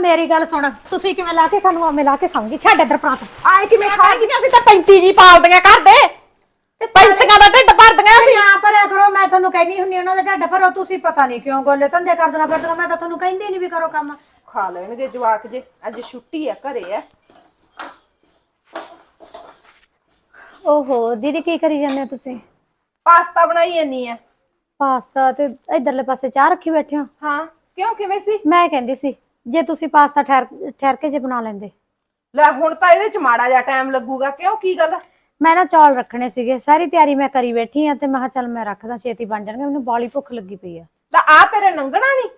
ਮੇਰੀ ਗੱਲ ਸੁਣ। ਤੁਸੀਂ ਕਿਵੇਂ ਲਾ ਕੇ ਖਾਣੂ ਮੈਂ ਲਾ ਕੇ ਖਾਵਾਂਗੀ ਛੱਡ ਇੱਧਰ ਪ੍ਰਾਂਤ ਆਏ ਕਿਵੇਂ ਖਾਏਗੀ ਅਸੀਂ ਤਾਂ 35 ਜੀ ਪਾਲਦੀਆਂ ਘਰ ਦੇ। ਤੇ 35 ਦਾ ਢਿੱਡ ਭਰਦੀਆਂ ਅਸੀਂ ਨਾ ਭਰਿਆ ਕਰੋ ਮੈਂ ਤੁਹਾਨੂੰ ਕਹਿਣੀ ਹੁੰਨੀ ਉਹਨਾਂ ਦੇ ਢੱਡ ਭਰੋ ਤੁਸੀਂ ਪਤਾ ਨਹੀਂ ਕਿਉਂ ਗੋਲੇ ਧੰਦੇ ਕਰਦਣਾ ਫਿਰਦੀਆਂ ਮੈਂ ਤਾਂ ਤੁਹਾਨੂੰ ਕਹਿੰਦੀ ਨਹੀਂ ਵੀ ਕਰੋ ਕੰਮ। ਖਾ ਲੈਣਗੇ ਜਵਾਕ ਜੇ ਅੱਜ ਛੁੱਟੀ ਆ ਘਰੇ ਆ। ਓਹੋ ਦੀਦੀ ਕੀ ਕਰੀ ਜਾਂਦੇ ਹੋ ਤੁਸੀਂ? ਪਾਸਤਾ ਬਣਾਈ ਜਾਨੀ ਆ। ਪਾਸਤਾ ਤੇ ਇਧਰਲੇ ਪਾਸੇ ਚਾਹ ਰੱਖੀ ਬੈਠੇ ਹੋ। ਹਾਂ ਕਿਉਂ ਕਿਵੇਂ ਸੀ? ਮੈਂ ਕਹਿੰਦੀ ਸੀ ਜੇ ਤੁਸੀਂ ਪਾਸਤਾ ਠਹਿਰ ਠਹਿਰ ਕੇ ਜੇ ਬਣਾ ਲੈਂਦੇ। ਲੈ ਹੁਣ ਤਾਂ ਇਹਦੇ ਚ ਮਾੜਾ ਜਿਹਾ ਟਾਈਮ ਲੱਗੂਗਾ ਕਿਉਂ ਕੀ ਗੱਲ? ਮੈਂ ਨਾ ਚੌਲ ਰੱਖਣੇ ਸੀਗੇ ਸਾਰੀ ਤਿਆਰੀ ਮੈਂ ਕਰੀ ਬੈਠੀ ਆ ਤੇ ਮੈਂ ਕਿਹਾ ਚੱਲ ਮੈਂ ਰੱਖਦਾ ਛੇਤੀ ਬਣ ਜਾਣਗੇ ਮੈਨੂੰ ਬਾਲੀ ਭੁੱਖ ਲੱਗੀ ਪਈ ਆ। ਤਾਂ ਆ ਤੇਰੇ ਨੰਗਣਾ ਨਹੀਂ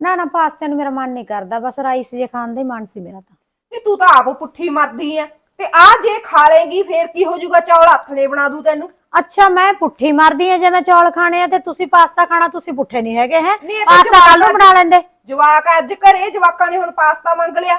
ਨਾ ਨਾ ਪਾਸਤੇ ਨੂੰ ਮੇਰਾ ਮਨ ਨਹੀਂ ਕਰਦਾ ਬਸ ਰਾਈਸ ਜੇ ਖਾਣ ਦਾ ਹੀ ਮਨ ਸੀ ਮੇਰਾ ਤਾਂ। ਨਹੀਂ ਤੂੰ ਤਾਂ ਆਪ ਪੁੱਠੀ ਮਰਦੀ ਆ ਤੇ ਆ ਜੇ ਖਾ ਲੇਗੀ ਫੇਰ ਕੀ ਹੋ ਜਾਊਗਾ? ਚੌਲ ਹੱਥ ਨੇ ਬਣਾ ਦੂ ਤੈਨੂੰ। ਅੱਛਾ ਮੈਂ ਪੁੱਠੀ ਮਾਰਦੀ ਆ ਜੇ ਮੈਂ ਚੌਲ ਖਾਣੇ ਆ ਤੇ ਤੁਸੀਂ ਪਾਸਤਾ ਖਾਣਾ ਤੁਸੀਂ ਪੁੱਠੇ ਨਹੀਂ ਹੈਗੇ ਹੈ? ਨਹੀਂ, ਇਹ ਤਾਂ ਪਾਸਤਾ ਕੱਲ ਨੂੰ ਜਵਾਕ ਬਣਾ ਲੈਂਦੇ। ਜਵਾਕ ਅੱਜ ਘਰੇ ਜਵਾਕਾਂ ਨੇ ਹੁਣ ਪਾਸਤਾ ਮੰਗ ਲਿਆ।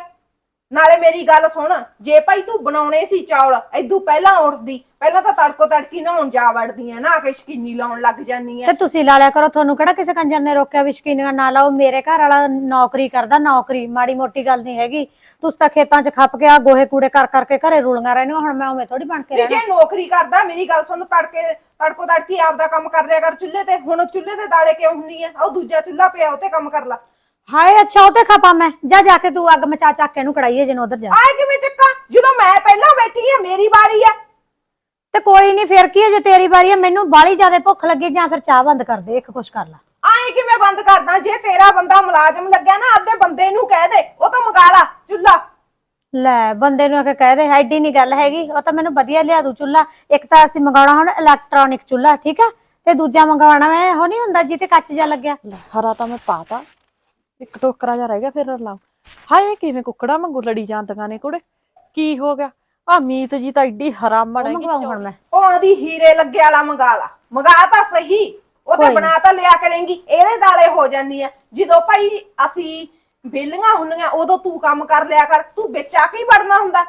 ਨਾਲੇ ਮੇਰੀ ਗੱਲ ਸੁਣ ਜੇ ਭਾਈ ਤੂੰ ਬਣਾਉਣੇ ਸੀ ਚੌਲ ਐਦੂ ਪਹਿਲਾਂ ਉੱਠਦੀ ਪਹਿਲਾਂ ਤਾਂ ਤੜਕੋ ਤੜਕੀ ਨਹਾਉਣ ਜਾ ਵੜਦੀ ਆ ਨਾ ਕਿ ਸ਼ਕੀਨੀ ਲਾਉਣ ਲੱਗ ਜਾਨੀ ਆ ਤੇ ਤੁਸੀਂ ਲਾ ਲਿਆ ਕਰੋ ਤੁਹਾਨੂੰ ਕਿਹੜਾ ਕਿਸੇ ਕੰਜਰ ਨੇ ਰੋਕਿਆ ਵੀ ਸ਼ਕੀਨੀਆਂ ਨਾ ਲਾਓ? ਮੇਰੇ ਘਰ ਵਾਲਾ ਨੌਕਰੀ ਕਰਦਾ ਨੌਕਰੀ ਮਾੜੀ ਮੋਟੀ ਗੱਲ ਨਹੀਂ ਹੈਗੀ। ਤੁਸੀਂ ਤਾਂ ਖੇਤਾਂ 'ਚ ਖੱਪ ਕੇ ਆ ਗੋਹੇ ਕੂੜੇ ਕਰ ਕਰਕੇ ਘਰੇ ਰੁਲੀਆਂ ਰਹਿਣੀਆਂ ਹੁਣ ਮੈਂ ਉਵੇਂ ਥੋੜੀ ਬਣ ਕੇ ਰਹਿਣਾ। ਜੇ ਨੌਕਰੀ ਕਰਦਾ ਮੇਰੀ ਗੱਲ ਸੁਣ ਤੜਕੇ ਤੜਕੋ ਤੜਕੀ ਆਪਦਾ ਕੰਮ ਕਰ ਲਿਆ ਕਰ ਚੁੱਲ੍ਹੇ ਤੇ ਹੁਣ ਚੁੱਲ੍ਹੇ ਤੇ ਦਾਲੇ ਕਿਉਂ ਹੁੰਨੀ ਆ? ਉਹ ਦੂਜਾ ਚੁੱਲ੍ਹਾ ਪਿਆ ਉਹ ਤੇ ਕੰਮ ਕਰ ਲਾ। ਹਾਏ ਅੱਛਾ ਉਹ ਤੇ ਖਪਾ ਮੈਂ। ਜਾ ਜਾ ਕੇ ਤੂੰ ਅੱਗ ਮਚਾ ਚੱਕ ਕੇ ਇਹਨੂੰ ਕੜਾਈਏ ਜਨ ਉਧਰ ਜਾ। ਆਏ ਕਿਵੇਂ ਚੱਕਾ? ਜਦੋਂ ਮੈਂ ਪਹਿਲਾਂ ਬੈਠੀ ਆ ਮੇਰੀ ਵਾਰੀ ਆ। ਤੇ ਕੋਈ ਨਹੀਂ ਫੇਰ ਕੀ ਹੈ ਜੇ ਤੇਰੀ ਵਾਰੀ ਹੈ ਮੈਨੂੰ ਬਾਲੀ ਜ਼ਿਆਦਾ ਭੁੱਖ ਲੱਗੀ ਜਾਂ ਫਿਰ ਚਾਹ ਬੰਦ ਕਰ ਦੇ ਇੱਕ ਕੁਛ ਕਰ ਲਾ। ਆਏ ਕਿਵੇਂ ਬੰਦ ਕਰਦਾ? ਜੇ ਤੇਰਾ ਬੰਦਾ ਮੁਲਾਜ਼ਮ ਲੱਗਿਆ ਨਾ ਆਪਦੇ ਬੰਦੇ ਨੂੰ ਕਹਿ ਦੇ ਉਹ ਤਾਂ ਮੰਗਾ ਲਾ ਚੁੱਲ੍ਹਾ। ਲੈ ਬੰਦੇ ਨੂੰ ਆ ਕੇ ਕਹਿ ਦੇ ਐਡੀ ਨਹੀਂ ਗੱਲ ਹੈਗੀ। ਉਹ ਤਾਂ ਮੈਨੂੰ ਵਧੀਆ ਲਿਆ ਦੂ ਚੁੱਲਾ ਇੱਕ ਤਾਂ ਅਸੀਂ ਮੰਗਾਉਣਾ ਹੁਣ ਇਲੈਕਟ੍ਰੋਨਿਕ ਚੁੱਲਾ ਠੀਕ ਆ? ਤੇ ਦੂਜਾ ਮੰਗਵਾਉਣਾ ਮੈਂ ਉਹ ਨਹੀਂ ਹੁੰਦਾ ਜਿੱਤੇ ਕੱਚ ਜਾ ਲੱਗਿਆ। ਹਰਾ ਤਾਂ ਮੈਂ ਪਾਤਾ। ਇੱਕ ਟੋਕਰਾ ਜਿਹਾ ਰਹਿ ਗਿਆ ਫਿਰ ਲਾਉ ਹਾਏ ਕਿਵੇਂ ਕੁੱਕੜਾ ਵਾਂਗੂ ਲੜੀ ਜਾਂਦੀਆਂ ਨੇ ਕੁੜੇ। ਕੀ ਹੋ ਗਿਆ? ਆ ਮੀਤ ਜੀ ਤਾਂ ਐਡੀ ਹਰਾਮਣ ਉਹ ਹੈਗੀ ਹੁਣ ਮੈਂ। ਉਹ ਆਦੀ ਹੀਰੇ ਲੱਗੇ ਵਾਲਾ ਮੰਗਾ ਲਾ। ਮੰਗਾ ਤਾਂ ਸਹੀ। ਉਹ ਤੇ ਬਣਾ ਤਾਂ ਲਿਆ ਕਰੇਂਗੀ। ਇਹਦੇ ਦਾਲੇ ਹੋ ਜਾਂਦੀ ਆ। ਜਦੋਂ ਭਾਈ ਅਸੀਂ ਬੇਲੀਆਂ ਹੁੰਨੀਆਂ ਉਦੋਂ ਤੂੰ ਕੰਮ ਕਰ ਲਿਆ ਕਰ। ਤੂੰ ਵਿੱਚ ਆ ਕੇ ਹੀ ਵੜਨਾ ਹੁੰਦਾ।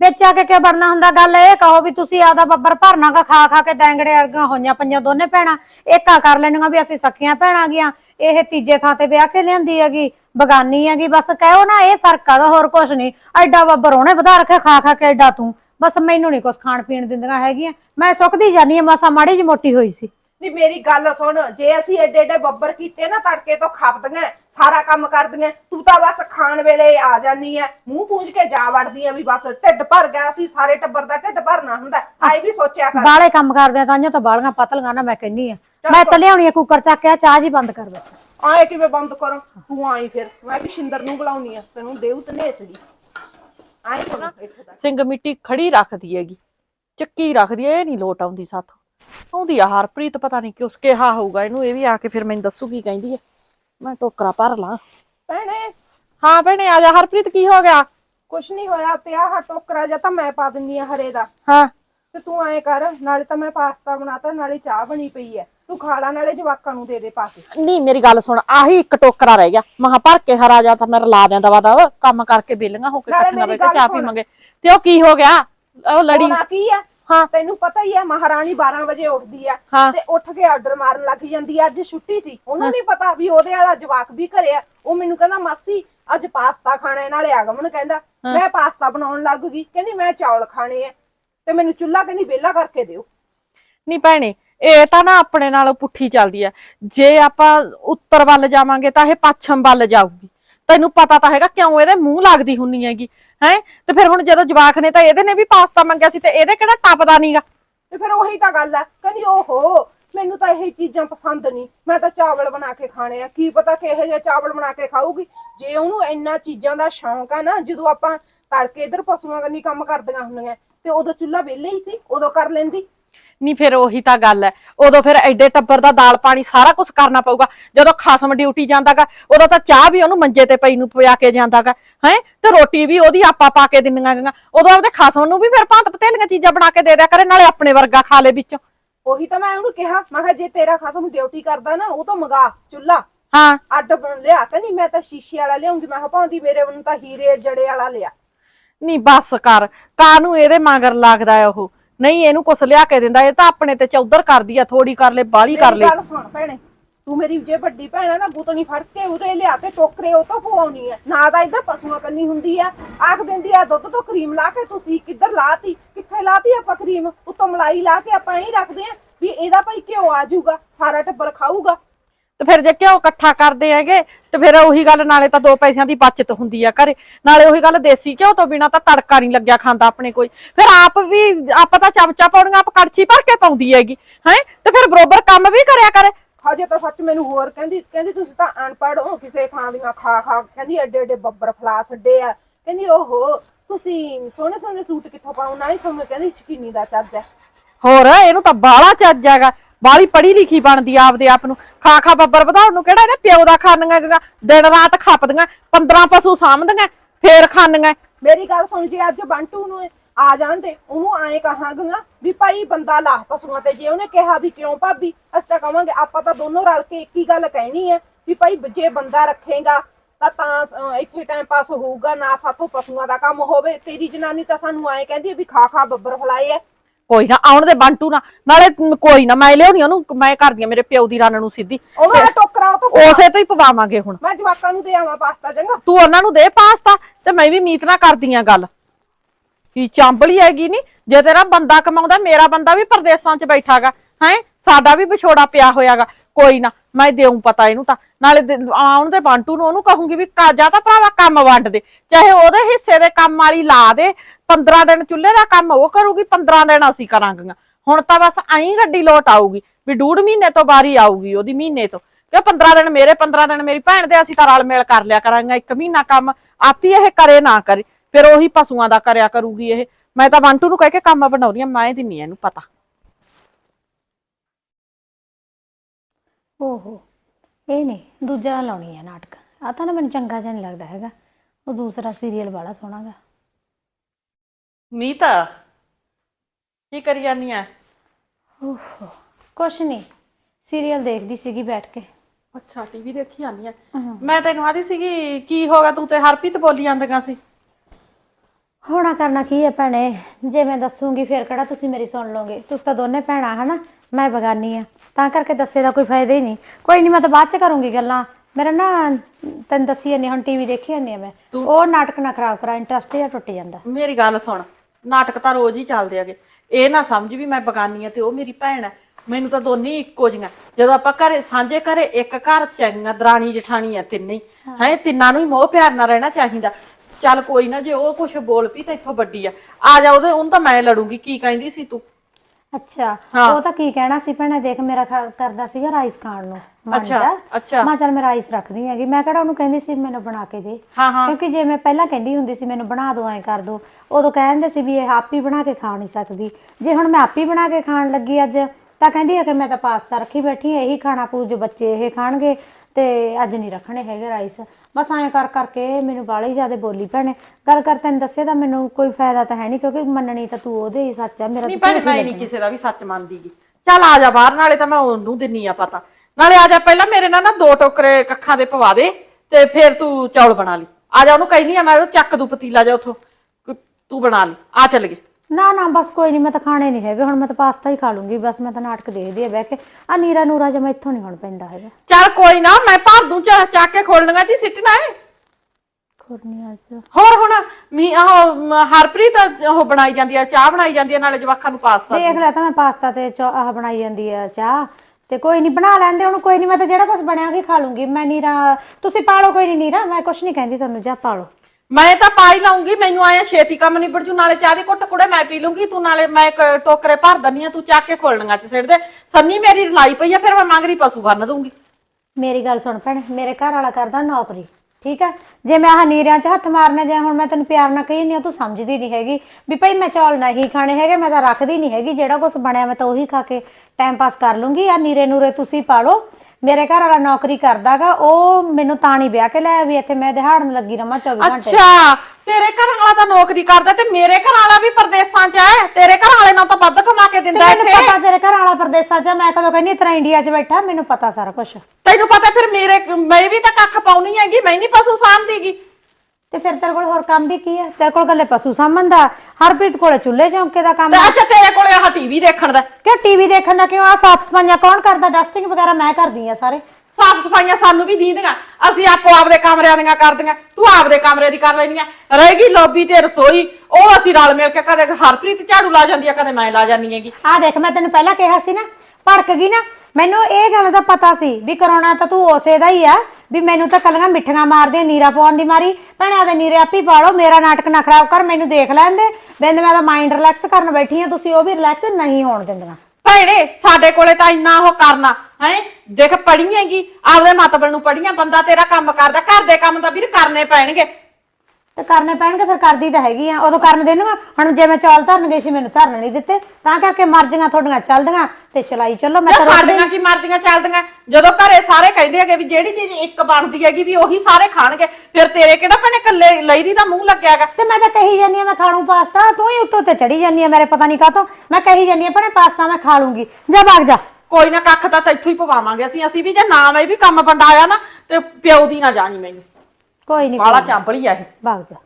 ਵਿੱਚ ਆ ਕੇ ਕੀ ਬਣਨਾ ਹੁੰਦਾ ਗੱਲ ਇਹ ਕਹੋ ਵੀ ਤੁਸੀਂ ਆਦਾ ਬੱਬਰ ਭਰਨਾ ਭਰਨਾਗਾ ਖਾ ਖਾ ਕੇ ਦੈਂਗੜੇ ਵਰਗੀਆਂ ਹੋਈਆਂ ਪਈਆਂ ਦੋਨੇ ਭੈਣਾਂ। ਏਕਾ ਕਰ ਲੈਣੀਆਂ ਵੀ ਅਸੀਂ ਸਕੀਆਂ ਭੈਣਾਂ ਗੀਆਂ। ਇਹ ਤੀਜੇ ਥਾਂ ਤੇ ਵਿਆਹ ਕੇ ਲਿਆਂਦੀ ਹੈਗੀ, ਬਗਾਨੀ ਹੈਗੀ, ਬਸ ਕਹਿਓ ਨਾ ਇਹ ਫ਼ਰਕ ਹੈਗਾ ਹੋਰ ਕੁਝ ਨਹੀਂ। ਐਡਾ ਬੱਬਰ ਉਹਨੇ ਵਧਾ ਰੱਖਿਆ, ਖਾ ਖਾ ਕੇ ਐਡਾ ਤੂੰ। ਬਸ ਮੈਨੂੰ ਨਹੀਂ ਕੁਝ ਖਾਣ ਪੀਣ ਦਿੰਦੀਆਂ ਹੈਗੀਆਂ। ਮੈਂ ਸੁੱਕਦੀ ਜਾਨੀ ਆ ਮਸਾ ਮਾੜੀ ਜਿਹੀ ਮੋਟੀ ਹੋਈ ਸੀ। ਨਹੀਂ ਮੇਰੀ ਗੱਲ ਸੁਣ ਜੇ ਅਸੀਂ ਏਡੇ ਏਡੇ ਬੱਬਰ ਕੀਤੇ ਨਾ ਤੜਕੇ ਤੋਂ ਖਪਦੀਆਂ ਸਾਰਾ ਕੰਮ ਕਰਦੀਆਂ ਤੂੰ ਤਾਂ ਬਸ ਖਾਣ ਵੇਲੇ ਆ ਜਾਨੀ ਐ ਮੂੰਹ ਪੂੰਝ ਕੇ ਜਾ ਵੜਦੀ ਐ ਵੀ ਬਸ ਢਿੱਡ ਭਰ ਗਿਆ ਸੀ ਸਾਰੇ ਟੱਬਰ ਦਾ ਢਿੱਡ ਭਰਨਾ ਹੁੰਦਾ ਆਈ ਵੀ ਸੋਚਿਆ ਕਰ। ਬਾਲੇ ਕੰਮ ਕਰਦੇ ਆ ਤਾਂ ਤਾਂ ਬਾਲੀਆਂ ਪਤਲੀਆਂ ਨਾ ਮੈਂ ਕਹਿੰਨੀ ਆ। ਮੈਂ ਤਾਂ ਲਿਆਉਣੀ ਆ ਕੁੱਕਰ ਚੱਕ ਕੇ ਚਾਹ ਜੀ ਬੰਦ ਕਰ ਬਸ। ਆਏ ਕਿਵੇਂ ਬੰਦ ਕਰਾਂ? ਤੂੰ ਆਈ ਫਿਰ ਮੈਂ ਵੀ ਸ਼ਿੰਦਰ ਨੂੰ ਬੁਲਾਉਣੀ ਆ ਤੈਨੂੰ ਦੇਉ ਤਨੇਸ ਦੀ ਆਈ ਕਰੋ ਇੱਥੇ ਦਾ ਸਿੰਘ ਮਿੱਟੀ ਖੜੀ ਰੱਖਦੀ ਹੈਗੀ ਚੱਕੀ ਰੱਖਦੀ ਹੈ ਇਹ ਨਹੀਂ ਲੋਟ ਆਉਂਦੀ ਸਾਥੋਂ। ਆਉਂਦੀ ਆ ਹਰਪ੍ਰੀਤ ਪਤਾ ਨਹੀਂ ਕਿਉਂ ਕਿਹਾ ਹੋਊਗਾ ਇਹਨੂੰ ਇਹ ਵੀ ਆ ਕੇ ਫਿਰ ਮੈਨੂੰ ਦੱਸੂ ਕੀ ਕਹਿੰਦੀ ਹੈ ਮੈਂ ਟੋਕਰਾ ਭਰ ਲਾਂ। ਭੈਣੇ। ਹਾਂ ਭੈਣੇ ਆ ਜਾ ਹਰਪ੍ਰੀਤ ਕੀ ਹੋ ਗਿਆ? ਕੁਛ ਨਹੀਂ ਹੋਇਆ ਤੇ ਆਹ ਟੋਕਰਾ ਜਾਂ ਤਾਂ ਮੈਂ ਪਾ ਦਿੰਨੀ ਆ ਹਰੇ ਦਾ। ਹਾਂ। ਤੇ ਤੂੰ ਐ ਕਰ ਨਾਲੇ ਤਾਂ ਮੈਂ ਪਾਸਤਾ ਬਣਾਤਾ ਨਾਲੇ ਚਾਹ ਬਣੀ ਪਈ ਐ ਤੂੰ ਖਾ ਲਾ ਨਾਲੇ ਜਵਾਕਾਂ ਨੂੰ ਦੇ ਦੇ ਪਾ ਕੇ। ਨਹੀਂ ਮੇਰੀ ਗੱਲ ਸੁਣ ਆਹੀ ਇੱਕ ਟੋਕਰਾ ਰਹਿ ਗਿਆ। ਮਹਾ ਭਰ ਕੇ ਹਰਾ ਜਾ ਤਾਂ ਮੈਂ ਲਾ ਦਿਆਂ ਦਵਾ ਦਵ ਕੰਮ ਕਰਕੇ ਬੇਲੀਆਂ ਹੋ ਕੇ ਨਾਲੇ ਇਕੱਠੀਆਂ ਮੇਰੀ ਬਹਿ ਕੇ ਗੱਲ ਚਾਹ ਸੁਣ। ਪੀਵਾਂਗੇ। ਤੇ ਉਹ ਕੀ ਹੋ ਗਿਆ? ਉਹ ਲੜੀ। ਹੋਣਾ ਕੀ ਆ? ਹਾਂ। ਤੈਨੂੰ ਪਤਾ ਹੀ ਆ ਮਹਾਰਾਣੀ 12 ਵਜੇ ਉੱਠਦੀ ਆ ਹਾਂ। ਤੇ ਉੱਠ ਕੇ ਆਰਡਰ ਮਾਰਨ ਲੱਗ ਜਾਂਦੀ ਆ। ਅੱਜ ਛੁੱਟੀ ਸੀ। ਉਹਨੂੰ ਨਹੀਂ ਪਤਾ ਵੀ ਉਹਦੇ ਵਾਲਾ ਜਵਾਕ ਵੀ ਘਰੇ ਆ। ਉਹ ਮੈਨੂੰ ਕਹਿੰਦਾ ਮਾਸੀ ਅੱਜ ਪਾਸਤਾ ਖਾਣਾ ਹੈ। ਨਾਲੇ ਆਗਮਨ ਕਹਿੰਦਾ ਮੈਂ ਪਾਸਤਾ ਬਣਾਉਣ ਲੱਗ ਗਈ। ਕਹਿੰਦੀ ਮੈਂ ਚੌਲ ਖਾਣੇ ਆ। ਤੇ ਮੈਨੂੰ ਚੁੱਲ੍ਹਾ ਕਹਿੰਦੀ ਵਿਹਲਾ ਕਰਕੇ ਦਿਓ। ਨਹੀਂ ਭੈਣੇ ਇਹ ਤਾਂ ਨਾ ਆਪਣੇ ਨਾਲ ਪੁੱਠੀ ਚੱਲਦੀ ਆ। ਜੇ ਆਪਾਂ ਉੱਤਰ ਵੱਲ ਜਾਵਾਂਗੇ ਤਾਂ ਇਹ ਪੱਛਮ ਵੱਲ ਜਾਊਗੀ। ਤੈਨੂੰ ਪਤਾ ਤਾਂ ਹੈਗਾ ਕਿਉਂ ਇਹਦੇ ਮੂੰਹ ਲੱਗਦੀ ਹੁੰਨੀ ਹੈਗੀ। ਹੈ? ਤੇ ਫਿਰ ਹੁਣ ਜਦੋਂ ਜਵਾਕ ਨੇ ਤਾਂ ਇਹਦੇ ਨੇ ਵੀ ਪਾਸਤਾ ਮੰਗਿਆ ਸੀ ਤੇ ਇਹਦੇ ਕਿਹੜਾ ਟੱਪਦਾ ਨਹੀਂਗਾ ਤੇ ਫਿਰ ਉਹੀ ਤਾਂ ਗੱਲ ਆ। ਕਹਿੰਦੀ, ਓਹੋ, ਮੈਨੂੰ ਤਾਂ ਇਹ ਚੀਜ਼ਾਂ ਪਸੰਦ ਨਹੀਂ ਮੈਂ ਤਾਂ ਚਾਵਲ ਬਣਾ ਕੇ ਖਾਣੇ ਆ। ਕੀ ਪਤਾ ਕਿਹੋ ਜਿਹੇ ਚਾਵਲ ਬਣਾ ਕੇ ਖਾਊਗੀ। ਜੇ ਉਹਨੂੰ ਇੰਨਾ ਚੀਜ਼ਾਂ ਦਾ ਸ਼ੌਂਕ ਆ ਨਾ, ਜਦੋਂ ਆਪਾਂ ਤੜਕੇ ਇਧਰ ਪਸ਼ੂਆਂ ਕੰਨੀ ਕੰਮ ਕਰਦੀਆਂ ਹੁੰਦੀਆਂ, ਤੇ ਉਦੋਂ ਚੁੱਲ੍ਹਾ ਵਿਹਲੇ ਹੀ ਸੀ, ਉਦੋਂ ਕਰ ਲੈਂਦੀ। ਨਹੀਂ ਫਿਰ ਉਹੀ ਤਾਂ ਗੱਲ ਹੈ। ਉਦੋਂ ਫਿਰ ਐਡੇ ਟੱਬਰ ਦਾ ਦਾਲ ਪਾਣੀ ਸਾਰਾ ਕੁਝ ਕਰਨਾ ਪਊਗਾ। ਜਦੋਂ ਖਾਸਮ ਡਿਊਟੀ ਜਾਂਦਾਗਾ ਉਦੋਂ ਤਾਂ ਚਾਹ ਵੀ ਉਹਨੂੰ ਮੰਜੇ ਤੇ ਪਈ ਨੂੰ ਪਿਆ ਕੇ ਜਾਂਦਾਗਾ। ਹੈ? ਤੇ ਰੋਟੀ ਵੀ ਉਹਦੀ ਆਪਾ ਪਾ ਕੇ ਦਿੰਦੀਆਂ ਗੀਆਂ। ਉਦੋਂ ਆਪਦੇ ਖਾਸਮ ਨੂੰ ਵੀ ਫਿਰ ਭਾਂਤ ਪਤੇਲੀਆਂ ਚੀਜ਼ਾਂ ਬਣਾ ਕੇ ਦੇ ਦਿਆ ਕਰੇ ਨਾਲੇ ਆਪਣੇ ਵਰਗਾ ਖਾ ਲੇ ਵਿੱਚੋਂ। ਉਹੀ ਤਾਂ ਮੈਂ ਉਹਨੂੰ ਕਿਹਾ ਮੈਂ ਕਿਹਾ ਜੇ ਤੇਰਾ ਖਸਮ ਡਿਊਟੀ ਕਰਦਾ ਨਾ ਉਹ ਤਾਂ ਮੰਗਾ ਚੁੱਲ੍ਹਾ। ਹਾਂ। ਅੱਡ ਬਣ ਲਿਆ। ਕਹਿੰਦੀ ਮੈਂ ਤਾਂ ਸ਼ੀਸ਼ੇ ਵਾਲਾ ਲਿਆਉਂਗੀ। ਮੈਂ ਕਿਹਾ ਭਾਂਦੀ ਮੇਰੇ ਵੱਲੋਂ ਤਾਂ ਹੀਰੇ ਜੜੇ ਵਾਲਾ ਲਿਆ। ਨਹੀਂ ਬਸ ਕਰ। ਕਾਨੂੰ ਇਹਦੇ ਮਗਰ ਲੱਗਦਾ ਉਹ? ਨਹੀਂ ਇਹਨੂੰ ਕੁਛ ਲਿਆ ਕੇ ਦਿੰਦਾ ਇਹ ਤਾਂ ਆਪਣੇ ਤੇ ਚੌਧਰ ਕਰਦੀ ਆ ਥੋੜੀ ਕਰ ਲੈ ਬਾਲੀ ਕਰ ਮੇਰੀ ਲੈ। ਗੱਲ ਸੁਣ ਭੈਣੇ ਤੂੰ ਮੇਰੀ ਜੇ ਵੱਡੀ ਭੈਣ ਆ ਨਾ ਗੁੱਤਣੀ ਫੜ ਕੇ ਉਰੇ ਲਿਆ ਕੇ ਟੋਕਰੇ ਉਹ ਤੋਂ ਪਵਾਉਣੀ ਆ। ਨਾ ਤਾਂ ਇੱਧਰ ਪਸ਼ੂਆਂ ਕੰਨੀ ਹੁੰਦੀ ਆ ਆਖ ਦਿੰਦੀ ਆ ਦੁੱਧ ਤੋਂ ਕਰੀਮ ਲਾ ਕੇ ਤੁਸੀਂ ਕਿੱਧਰ ਲਾਤੀ ਕਿੱਥੇ ਲਾਤੀ ਆਪਾਂ ਕਰੀਮ ਉੱਤੋਂ ਮਲਾਈ ਲਾ ਕੇ ਆਪਾਂ ਐਂ ਰੱਖਦੇ ਆ ਵੀ ਇਹਦਾ ਭਾਈ ਘਿਓ ਆ ਜਾਊਗਾ ਸਾਰਾ ਟੱਬਰ ਖਾਊਗਾ। ਤੇ ਫਿਰ ਜੇ ਘਿਓ ਇਕੱਠਾ ਕਰਦੇ ਹੈਗੇ ਤੇ ਫਿਰ ਉਹੀ ਗੱਲ ਨਾਲੇ ਤਾਂ ਦੋ ਪੈਸਿਆਂ ਦੀ ਬਚਤ ਹੁੰਦੀ ਆ ਘਰੇ। ਨਾਲੇ ਉਹੀ ਗੱਲ ਦੇਸੀ ਘਿਓ ਤੋਂ ਬਿਨਾ ਤਾਂ ਤੜਕਾ ਨਹੀਂ ਲੱਗਿਆ ਖਾਂਦਾ ਆਪਣੇ ਕੋਈ। ਫਿਰ ਆਪ ਵੀ ਆਪਾਂ ਤਾਂ ਚਮਚਾ ਪਾਉਣੀਆਂ ਆਪ ਕੜਛੀ ਭਰ ਕੇ ਪਾਉਂਦੀ ਹੈਗੀ ਹੈ? ਤੇ ਫਿਰ ਬਰੋਬਰ ਕੰਮ ਵੀ ਕਰਿਆ ਕਰੇ। ਹਜੇ ਤਾਂ ਸੱਚ ਮੈਨੂੰ ਹੋਰ ਕਹਿੰਦੀ ਕਹਿੰਦੀ ਤੁਸੀਂ ਤਾਂ ਅਨਪੜ੍ਹ ਹੋ ਕਿਸੇ ਥਾਂ ਦੀਆਂ ਖਾ ਖਾ ਕਹਿੰਦੀ ਐਡੇ ਐਡੇ ਬੱਬਰ ਫਲਾ ਛੱਡੇ ਆ। ਕਹਿੰਦੀ ਓਹੋ ਤੁਸੀਂ ਸੋਹਣੇ ਸੋਹਣੇ ਸੂਟ ਕਿੱਥੋਂ ਪਾਉ ਨਾ ਹੀ ਸਮਝ ਕਹਿੰਦੀ ਸ਼ਕੀਨੀ ਦਾ ਚੱਜ ਹੈ। ਹੋਰ ਇਹਨੂੰ ਤਾਂ ਬਾਲਾ ਚੱਜ ਹੈਗਾ। ਬਾਲੀ ਪੜ੍ਹੀ ਲਿਖੀ ਬਣਦੀ ਆ ਆਪਦੇ ਆਪ ਨੂੰ। ਖਾ ਖਾ ਬੱਬਰ ਵਧਾਉਣ ਨੂੰ ਕਿਹੜਾ ਇਹਦੇ ਪਿਓ ਦਾ ਖਾਣੀਆਂ ਹੈਗਾ ਦਿਨ ਰਾਤ ਖਪਦੀਆਂ 15 ਪਸ਼ੂ ਸਾਂਭਦੀਆਂ, ਫੇਰ ਖਾਣੀਆਂ ਮੇਰੀ ਗੱਲ ਸੁਣ, ਜੇ ਅੱਜ ਬੰਟੂ ਨੂੰ ਆ ਜਾਂਦੇ ਉਹਨੂੰ ਐਂ ਕਹਾਂਗਾ ਵੀ ਭਾਈ ਬੰਦਾ ਲਾ ਪਸ਼ੂਆਂ ਤੇ, ਜੇ ਉਹਨੇ ਕਿਹਾ ਵੀ ਕਿਉਂ ਭਾਬੀ, ਅਸੀਂ ਤਾਂ ਕਵਾਂਗੇ ਆਪਾਂ ਤਾਂ ਦੋਨੋਂ ਰਲ ਕੇ ਇੱਕ ਹੀ ਗੱਲ ਕਹਿਣੀ ਹੈ ਵੀ ਭਾਈ ਜੇ ਬੰਦਾ ਰੱਖੇਗਾ ਤਾਂ ਤਾਂ ਇੱਥੇ ਟਾਈਮ ਪਾਸ ਹੋਊਗਾ, ਨਾ ਸਾਥੋਂ ਪਸ਼ੂਆਂ ਦਾ ਕੰਮ ਹੋਵੇ। ਤੇਰੀ ਜਨਾਨੀ ਤਾਂ ਸਾਨੂੰ ਐਂ ਕਹਿੰਦੀ ਵੀ ਖਾ ਖਾ ਬੱਬਰ ਫਲਾਏ ਐ ਕੋਈ ਨਾ ਆਉਣ ਦੇ ਬੰਟੂ ਨਾ। ਨਾਲੇ ਕੋਈ ਨਾ ਮੈਂ ਲਿਆਉਣੀ ਉਹਨੂੰ ਮੈਂ ਕਰਦੀ ਆ ਮੇਰੇ ਪਿਓ ਦੀ ਰੰਨ ਨੂੰ ਸਿੱਧੀ। ਉਹ ਮੈਂ ਟੋਕਰਾ ਉਹ ਤੋਂ ਉਸੇ ਤੋਂ ਹੀ ਪਵਾਵਾਂਗੇ ਹੁਣ। ਮੈਂ ਜਵਾਕਾਂ ਨੂੰ ਦੇ ਆਵਾਂ ਪਾਸਤਾ ਚੰਗਾ। ਤੂੰ ਉਹਨਾਂ ਨੂੰ ਦੇ ਪਾਸਤਾ ਤੇ ਮੈਂ ਵੀ ਮੀਤ ਨਾਲ ਕਰਦੀ ਆ ਗੱਲ। ਕੀ ਚਾਂਬਲੀ ਹੈਗੀ ਨਹੀਂ ਜੇ ਤੇਰਾ ਬੰਦਾ ਕਮਾਉਂਦਾ ਮੇਰਾ ਬੰਦਾ ਵੀ ਪਰਦੇਸਾਂ 'ਚ ਬੈਠਾਗਾ ਹੈ? ਸਾਡਾ ਵੀ ਵਿਛੋੜਾ ਪਿਆ ਹੋਇਆਗਾ। ਕੋਈ ਨਾ, ਮੈਂ ਦੇਉਂ ਪਤਾ ਇਹਨੂੰ ਤਾਂ। ਨਾਲੇ ਦੇ- ਆਉਣ ਦੇ ਬੰਟੂ ਨੂੰ ਉਹਨੂੰ ਕਹੂੰਗੀ ਵੀ ਕਾਜਾ ਤਾਂ ਭਰਾਵਾ ਕੰਮ ਵੰਡ ਦੇ। ਚਾਹੇ ਉਹਦੇ ਹਿੱਸੇ ਦੇ ਕੰਮ ਵਾਲੀ ਲਾ ਦੇ 15 ਦਿਨ ਚੁੱਲ੍ਹੇ ਦਾ ਕੰਮ ਉਹ ਕਰੂਗੀ 15 ਦਿਨ ਅਸੀਂ ਕਰਾਂਗੀਆਂ। ਹੁਣ ਤਾਂ ਬਸ ਐਂ ਗੱਡੀ ਲੋਟ ਆਊਗੀ ਵੀ ਡੂਢ ਮਹੀਨੇ ਤੋਂ ਬਾਰੀ ਆਊਗੀ ਉਹਦੀ ਮਹੀਨੇ ਤੋਂ। ਕਿ 15 ਦਿਨ ਮੇਰੇ 15 ਦਿਨ ਮੇਰੀ ਭੈਣ ਦੇ ਅਸੀਂ ਤਾਂ ਰਲ ਮਿਲ ਕਰ ਲਿਆ ਕਰਾਂਗੇ ਇੱਕ ਮਹੀਨਾ ਕੰਮ। ਆਪ ਹੀ ਇਹ ਕਰੇ ਨਾ ਕਰੇ। ਫਿਰ ਉਹੀ ਪਸ਼ੂਆਂ ਦਾ ਕਰਿਆ ਕਰੂਗੀ ਇਹ। ਮੈਂ ਤਾਂ ਬੰਟੂ ਨੂੰ ਕਹਿ ਕੇ ਕੰਮ ਬਣਾਉਂਦੀ ਆ ਮੈਂ ਦਿੰਨੀ ਆ ਇਹਨੂੰ ਪਤਾ। ਓਹੋ ਇਹ ਨਹੀਂ ਦੂਜਾ ਲਾਉਣੀ ਹੈ ਨਾਟਕ। ਆ ਤਾਂ ਨਾ ਮੈਨੂੰ ਚੰਗਾ ਜਿਹਾ ਨਹੀਂ ਲੱਗਦਾ ਹੈਗਾ। ਉਹ ਦੂਸਰਾ ਸੀਰੀਅਲ ਵਾਲਾ ਸੋਹਣਾਗਾ ਮੀਤ ਕੀ ਕਰੀ ਜਾਨੀ ਆ ਓਹੋ ਕੁਛ ਨਹੀਂ ਸੀਰੀਅਲ ਦੇਖਦੀ ਸੀਗੀ ਬੈਠ ਕੇ। ਅੱਛਾ ਟੀਵੀ ਦੇਖੀ ਜਾਨੀ ਆ ਮੈਂ ਤੈਨੂੰ ਆਦੀ ਸੀਗੀ ਕੀ ਹੋਗਾ ਤੂੰ ਤੇ ਹਰਪ੍ਰੀਤ ਬੋਲੀ ਜਾਂਦੀਆਂ ਸੀ? ਹੋਣਾ ਕਰਨਾ ਕੀ ਹੈ ਭੈਣੇ? ਜੇ ਮੈਂ ਦੱਸੂਗੀ ਫਿਰ ਕਿਹੜਾ ਤੁਸੀਂ ਮੇਰੀ ਸੁਣ ਲਓਗੇ? ਤੁਸੀਂ ਤਾਂ ਦੋਨੇ ਭੈਣਾਂ ਹਨਾ ਮੈਂ ਬਗਾਨੀ ਆ। ਤਾਂ ਕਰਕੇ ਦੱਸੇ ਦਾ ਕੋਈ ਫਾਇਦਾ ਹੀ ਨਹੀਂ। ਕੋਈ ਨਹੀਂ ਮੈਂ ਤਾਂ ਬਾਅਦ ਚ ਕਰੂੰਗੀ ਗੱਲਾਂ। ਮੇਰਾ ਨਾ ਤੈਨੂੰ ਦੱਸੀ ਜਾਂਦੀ ਹੁਣ ਟੀਵੀ ਦੇਖੀ ਜਾਂਦੀ ਆ ਮੈਂ। ਉਹ ਨਾਟਕ ਨਾ ਖਰਾਬ ਕਰਾ ਇੰਟਰਸਟ ਜਿਹਾ ਟੁੱਟ ਜਾਂਦਾ। ਮੇਰੀ ਗੱਲ ਸੁਣ ਨਾਟਕ ਤਾਂ ਰੋਜ਼ ਹੀ ਚੱਲਦੇ ਆਗੇ ਇਹ ਨਾ ਸਮਝ ਵੀ ਮੈਂ ਬਗਾਨੀ ਆ ਤੇ ਉਹ ਮੇਰੀ ਭੈਣ ਹੈ। ਮੈਨੂੰ ਤਾਂ ਦੋਨੇ ਇੱਕੋ ਜੀਆਂ ਜਦੋਂ ਆਪਾਂ ਘਰੇ ਸਾਂਝੇ ਘਰੇ ਇੱਕ ਘਰ ਚੰਗਾ ਦਰਾਣੀ ਜਠਾਣੀ ਆ ਤਿੰਨੇ ਹੀ। ਹੈ। ਤਿੰਨਾਂ ਨੂੰ ਹੀ ਮੋਹ ਪਿਆਰ ਨਾਲ ਰਹਿਣਾ ਚਾਹੀਦਾ। ਚੱਲ ਕੋਈ ਨਾ ਜੇ ਉਹ ਕੁਝ ਬੋਲ ਪਈ ਤਾਂ ਇੱਥੋਂ ਵੱਡੀ ਆ। ਆ ਜਾ ਉਹਦੇ ਉਹਨੂੰ ਤਾਂ ਮੈਂ ਲੜੂੰਗੀ। ਕੀ ਕਹਿੰਦੀ ਸੀ ਤੂੰ? ਅੱਛਾ ਹਾਂ। ਉਹ ਤਾਂ ਕੀ ਕਹਿਣਾ ਸੀ ਭੈਣੇ ਦੇਖ ਮੇਰਾ ਖਾ- ਕਰਦਾ ਸੀਗਾ ਰਾਈਸ ਖਾਣ ਨੂੰ ਮਨ ਅੱਛਾ, ਜਾ। ਅੱਛਾ। ਮੈਂ ਚੱਲ ਮੈਂ ਰਾਈਸ ਰੱਖਦੀ ਹੈਗੀ ਮੈਂ ਕਿਹੜਾ ਉਹਨੂੰ ਕਹਿੰਦੀ ਸੀ ਮੈਨੂੰ ਬਣਾ ਕੇ ਦੇ ਹਾਂ ਹਾਂ ਕਿਉਂਕਿ ਜੇ ਮੈਂ ਪਹਿਲਾਂ ਕਹਿੰਦੀ ਹੁੰਦੀ ਸੀ ਮੈਨੂੰ ਬਣਾ ਦੋ ਐਂ ਕਰ ਦੋ ਉਦੋਂ ਕਹਿੰਦੇ ਸੀ ਵੀ ਇਹ ਆਪ ਹੀ ਬਣਾ ਕੇ ਖਾ ਨਹੀਂ ਸਕਦੀ ਜੇ ਹੁਣ ਮੈਂ ਆਪ ਹੀ ਬਣਾ ਕੇ ਖਾਣ ਲੱਗੀ ਅੱਜ ਤਾਂ ਕਹਿੰਦੀ ਹੈ ਕਿ ਮੈਂ ਤਾਂ ਪਾਸਤਾ ਰੱਖੀ ਬੈਠੀ ਹਾਂ ਇਹੀ ਖਾਣਾ ਪੂ ਜੋ ਬੱਚੇ ਇਹ ਖਾਣਗੇ ਤੇ ਅੱਜ ਨਹੀਂ ਰੱਖਣੇ ਹੈਗੇ ਰਾਈਸ। ਬਸ ਐਂ ਕਰ ਕਰਕੇ ਮੈਨੂੰ ਬਾਲੀ ਜ਼ਿਆਦਾ ਬੋਲੀ ਭੈਣੇ। ਗੱਲ ਕਰ ਤੈਨੂੰ ਦੱਸਿਆ ਤਾਂ ਮੈਨੂੰ ਕੋਈ ਫਾਇਦਾ ਤਾਂ ਹੈ ਨਹੀਂ ਕਿਉਂਕਿ ਮੰਨਣੀ ਤਾਂ ਤੂੰ ਉਹਦੇ ਹੀ ਸੱਚ ਆ ਮੇਰਾ ਨਹੀਂ ਭੈਣ ਮੈਂ ਨਹੀਂ ਕਿਸੇ ਦਾ ਵੀ ਸੱਚ ਮੰਨਦੀਗੀ ਚੱਲ ਆ ਜਾ ਬਾਹਰ ਨਾਲੇ ਤਾਂ ਮੈਂ ਉਹਨੂੰ ਦਿੰਨੀ ਆ ਪਤਾ। ਨਾਲੇ ਆ ਜਾ ਪਹਿਲਾਂ ਮੇਰੇ ਨਾਲ ਨਾ ਦੋ ਟੋਕਰੇ ਕੱਖਾਂ ਦੇ ਪਵਾ ਦੇ ਤੇ ਫਿਰ ਤੂੰ ਚੌਲ ਬਣਾ ਲਈ। ਆ ਜਾ ਉਹਨੂੰ ਕਹਿਨੀ ਆ ਮੈਂ ਉਹ ਚੱਕ ਦੂ ਪਤੀਲਾ ਜਾ ਉਥੋਂ। ਤੂੰ ਬਣਾ ਲਈ। ਆ ਚੱਲ ਗਏ ਨਾ ਨਾ ਬਸ ਕੋਈ ਨਹੀਂ ਮੈਂ ਤਾਂ ਖਾਣੇ ਨਹੀਂ ਹੈਗੇ ਹੁਣ ਮੈਂ ਤਾਂ ਪਾਸਤਾ ਹੀ ਖਾ ਲੂੰਗੀ ਬਸ ਮੈਂ ਤਾਂ ਨਾਟਕ ਦੇਖਦੀ ਆ ਬਹਿ ਕੇ। ਆ ਨੀਰਾ ਨੂਰਾ ਜਿਹਾ ਮੈਂ ਇੱਥੋਂ ਨਹੀਂ ਹੁਣ ਪੈਂਦਾ ਹੈਗਾ। ਚੱਲ ਕੋਈ ਨਾ ਮੈਂ ਭਰ ਦੂੰ ਚਾ ਚੱਕ ਕੇ ਖੋਲਣਗਾ ਜੀ ਸਿੱਟਣਾ ਹੈ ਖੁਰਨੀ ਅੱਜ ਹੋਰ ਹੁਣ ਮੀ ਮ, ਹਰਪ੍ਰੀਤ ਉਹ ਬਣਾਈ ਜਾਂਦੀ ਆ ਚਾਹ ਬਣਾਈ ਜਾਂਦੀ ਆ ਨਾਲੇ ਜਵਾਖਾਂ ਨੂੰ ਪਾਸਤਾ ਦੇਖ ਲੈ ਤਾਂ ਮੈਂ ਪਾਸਤਾ ਤੇ ਚੌ- ਆਹ ਬਣਾਈ ਜਾਂਦੀ ਆ ਚਾਹ। ਤੇ ਕੋਈ ਨਹੀਂ ਬਣਾ ਲੈਂਦੇ ਹੁਣ ਕੋਈ ਨਹੀਂ ਮੈਂ ਤਾਂ ਜਿਹੜਾ ਕੁਝ ਬਣਿਆ ਉਹੀ ਖਾ ਲੂੰਗੀ। ਮੈਂ ਨੀਰਾ ਤੁਸੀਂ ਪਾ ਲਓ ਕੋਈ ਨਹੀਂ ਨੀਰਾ ਮੈਂ ਕੁਝ ਨਹੀਂ ਕਹਿੰਦੀ ਤੁਹਾਨੂੰ ਜਾ ਪਾ ਲਓ ਮੈਂ ਤਾਂ ਪਾ ਲਾਉਂਗੀ, ਮੈਨੂੰ ਆਇਆ ਛੇਤੀ ਕੰਮ ਨਿਬੜ ਜੂ, ਨਾਲੇ ਚਾਹ ਦੀ ਘੁੱਟ ਕੁੜੇ ਮੈਂ ਪੀ ਲੂੰਗੀ, ਤੂੰ ਨਾਲੇ ਮੈਂ ਇੱਕ ਟੋਕਰੇ ਭਰ ਦਨੀ ਆ, ਤੂੰ ਚੱਕ ਕੇ ਖੋਲਣਗਾ ਚ ਸਿੱਟ ਦੇ। ਸੰਨੀ ਮੇਰੀ ਰਲਾਈ ਪਈ ਆ, ਫਿਰ ਮੈਂ ਮੰਗਰੀ ਪਸ਼ੂ ਬੰਨ ਦੂੰਗੀ। ਮੇਰੀ ਗੱਲ ਸੁਣ ਭੈਣ, ਮੇਰੇ ਘਰ ਵਾਲਾ ਕਰਦਾ ਨੌਕਰੀ, ਠੀਕ ਆ? ਜੇ ਮੈਂ ਆਹ ਨੀਰਿਆਂ 'ਚ ਹੱਥ ਮਾਰਨੇ, ਜਾਂ ਹੁਣ ਮੈਂ ਤੈਨੂੰ ਪਿਆਰ ਨਾਲ ਕਹੀ ਨਹੀਂ ਤੂੰ ਸਮਝਦੀ ਨਹੀਂ ਹੈਗੀ ਵੀ ਭਾਈ ਮੈਂ ਚੌਲ ਨਹੀਂ ਖਾਣੇ ਹੈਗੇ, ਮੈਂ ਤਾਂ ਰੱਖਦੀ ਨਹੀਂ ਹੈਗੀ, ਜਿਹੜਾ ਕੁਝ ਬਣਿਆ ਮੈਂ ਤਾਂ ਉਹੀ ਖਾ ਕੇ ਟਾਈਮ ਪਾਸ ਕਰ ਲੂੰਗੀ ਆ ਨੀਰੇ ਨੂਰੇ ਤੁਸੀਂ ਪਾ ਲਓ ਮੇਰੇ ਘਰ ਵਾਲਾ ਨੌਕਰੀ ਕਰਦਾਗਾ ਉਹ ਮੈਨੂੰ ਤਾਂ ਨਹੀਂ ਵਿਆਹ ਕੇ ਲਿਆ ਵੀ ਇੱਥੇ ਮੈਂ ਦਿਹਾੜਨ ਲੱਗੀ ਰਵਾਂ 24 ਘੰਟੇ। ਅੱਛਾ ਤੇਰੇ ਘਰ ਵਾਲਾ ਤਾਂ ਨੌਕਰੀ ਕਰਦਾ ਤੇ ਮੇਰੇ ਘਰ ਵਾਲਾ ਵੀ ਪਰਦੇਸਾਂ 'ਚ ਹੈ? ਤੇਰੇ ਘਰ ਵਾਲੇ ਨਾਲ ਤਾਂ ਵੱਧ ਕਮਾ ਕੇ ਦਿੰਦਾ ਮੈਨੂੰ ਇੱਥੇ? ਪਤਾ ਤੇਰੇ ਘਰ ਵਾਲਾ ਪ੍ਰਦੇਸਾਂ 'ਚ ਆ, ਮੈਂ ਕਦੋਂ ਕਹਿੰਦੀ ਤੇਰਾ ਇੰਡੀਆ 'ਚ ਬੈਠਾ ਮੈਨੂੰ ਪਤਾ ਸਾਰਾ ਕੁਝ ਤੈਨੂੰ ਪਤਾ ਫਿਰ ਮੇਰੇ ਮੈਂ ਵੀ ਤਾਂ ਕੱਖ ਪਾਉਣੀ ਹੈਗੀ ਮੈਂ ਨਹੀਂ ਪਸ਼ੂ ਸਾਂਭਦੀਗੀ। ਤੇ ਫਿਰ ਤੇਰੇ ਕੋਲ ਹੋਰ ਕੰਮ ਵੀ ਕੀ ਹੈ ਤੇਰੇ ਕੋਲ ਗੱਲੇ ਪਸ਼ੂ ਸਾਂਭਣ ਦਾ? ਹਰਪ੍ਰੀਤ ਕੋਲੇ ਚੁੱਲ੍ਹੇ ਚੌਂਕੇ ਦਾ ਕੰਮ ਤੇ ਅੱਛਾ ਤੇਰੇ ਕੋਲੇ ਆਹ ਟੀਵੀ ਦੇਖਣ ਦਾ? ਕਿਉਂ ਟੀਵੀ ਦੇਖਣ ਦਾ ਕਿਉਂ? ਆ ਸਾਫ਼ ਸਫਾਈਆਂ ਕੌਣ ਕਰਦਾ? ਡਸਟਿੰਗ ਵਗੈਰਾ ਮੈਂ ਕਰਦੀ ਆ ਸਾਰੇ। ਸਾਫ਼ ਸਫਾਈਆਂ ਸਾਨੂੰ ਵੀ ਦੀਂਦੀਆਂ। ਅਸੀਂ ਆਪੋ ਆਪਦੇ ਕਮਰਿਆਂ ਦੀਆਂ ਕਰਦੀਆਂ। ਤੂੰ ਆਪਦੇ ਕਮਰੇ ਦੀ ਕਰ ਲੈਣੀ ਆ ਰਹੇਗੀ ਲੌਬੀ ਤੇ ਰਸੋਈ। ਉਹ ਅਸੀਂ ਰਲ ਮਿਲ ਕੇ ਕਦੇ ਹਰਪ੍ਰੀਤ ਝਾੜੂ ਲਾ ਜਾਂਦੀ ਆ ਕਦੇ ਮੈਂ ਲਾ ਜਾਂਦੀ ਹੈਗੀ। ਆ ਦੇਖ ਮੈਂ ਤੈਨੂੰ ਪਹਿਲਾਂ ਕਿਹਾ ਸੀ ਨਾ ਭੜਕ ਗਈ ਨਾ। ਮੈਨੂੰ ਇਹ ਗੱਲ ਦਾ ਪਤਾ ਸੀ ਵੀ ਕਰਾਉਣਾ ਤਾਂ ਤੂੰ ਉਸੇ ਦਾ ਹੀ ਆ। ਵੀ ਮੈਨੂੰ ਤਾਂ ਕੱਲੀਆਂ ਮਿੱਠੀਆਂ ਮਾਰਦੀਆਂ, ਨੀਰਾ ਪਾਉਣ ਦੀ ਮਾਰੀ। ਭੈਣੇ ਆਦੇ ਨੀਰੇ ਆਪੀ ਪਾ ਲਓ ਮੇਰਾ ਨਾਟਕ ਨਾ ਖਰਾਬ ਕਰ, ਮੈਨੂੰ ਦੇਖ ਲੈਂਦੇ ਬਿੰਦ ਮੈਂ ਤਾਂ ਮਾਈਂਡ ਰਿਲੈਕਸ ਕਰਨ ਬੈਠੀ ਆ ਤੁਸੀਂ ਉਹ ਵੀ ਰਿਲੈਕਸ ਨਹੀਂ ਹੋਣ ਦਿੰਦੀਆਂ। ਭੈਣੇ, ਸਾਡੇ ਕੋਲੇ ਤਾਂ ਇੰਨਾ ਉਹ ਕਰਨਾ, ਹੈ? ਦੇਖ ਪੜੀਏਗੀ ਆਪਦੇ ਮਾਤਾ ਨੂੰ ਪੜੀਆਂ ਬੰਦਾ ਤੇਰਾ ਕੰਮ ਕਰਦਾ, ਘਰ ਦੇ ਕੰਮ ਤਾਂ ਵੀਰ ਕਰਨੇ ਪੈਣਗੇ। ਤੇ ਕਰਨੇ ਪੈਣਗੇ ਫਿਰ ਕਰਦੀ ਤਾਂ ਹੈਗੀ ਆ। ਉਦੋਂ ਕਰਨ ਦੇਣਗਾ। ਹੁਣ ਜੇ ਮੈਂ ਚੌਲ ਧਰਨ ਗਈ ਸੀ ਮੈਨੂੰ ਧਰਨ ਨਹੀਂ ਦਿੱਤੇ। ਤਾਂ ਕਰਕੇ ਮਰਜ਼ੀਆਂ ਤੁਹਾਡੀਆਂ ਚੱਲਦੀਆਂ। ਤੇ ਚਲਾਈ ਚੱਲੋ ਮੈਂ ਤਾਂ ਰੋਟੀ ਸਾਡੀਆਂ ਕੀ ਮਰਜ਼ੀਆਂ ਚੱਲਦੀਆਂ? ਜਦੋਂ ਘਰੇ ਸਾਰੇ ਕਹਿੰਦੇ ਹੈਗੇ ਵੀ ਜਿਹੜੀ ਚੀਜ਼ ਇੱਕ ਬਣਦੀ ਹੈਗੀ ਵੀ ਉਹੀ ਸਾਰੇ ਖਾਣਗੇ ਫਿਰ ਤੇਰੇ ਕਿਹੜਾ ਭੈਣੇ ਕੱਲੇ ਲਈਦੀ ਦਾ ਮੂੰਹ ਲੱਗਿਆਗਾ ਤੇ ਮੈਂ ਤਾਂ ਕਹੀ ਜਾਨੀ ਆ ਮੈਂ ਖਾ ਲੂੰ ਪਾਸਤਾ ਤੂੰ ਹੀ ਉੱਤੋਂ ਤੇ ਚੜੀ ਜਾਨੀ ਆ ਮੇਰੇ ਪਤਾ ਨਹੀਂ ਕਾਤੋਂ ਮੈਂ ਕਹੀ ਜਾਨੀ ਆ ਭੈਣੇ ਪਾਸਤਾ ਮੈਂ ਖਾ ਲੂੰਗੀ। ਜਾ ਭਾਗ ਜਾ। ਕੋਈ ਨਾ ਕੱਖ ਤਾਂ ਇੱਥੋਂ ਹੀ ਪਵਾਵਾਂਗੇ ਅਸੀਂ। ਅਸੀਂ ਵੀ ਜੇ ਨਾ ਮੈਂ ਵੀ ਕੰਮ ਵੰਡਾਇਆ ਨਾ ਤੇ ਪਿਓ ਦੀ ਨਾ ਜਾਣੀ ਮੈਨੂੰ। ਕੋਈ ਨਹੀਂ ਬਾਲਾ ਚਾਂਪੜੀ ਆ ਇਹ ਭਾਗ ਜਾ।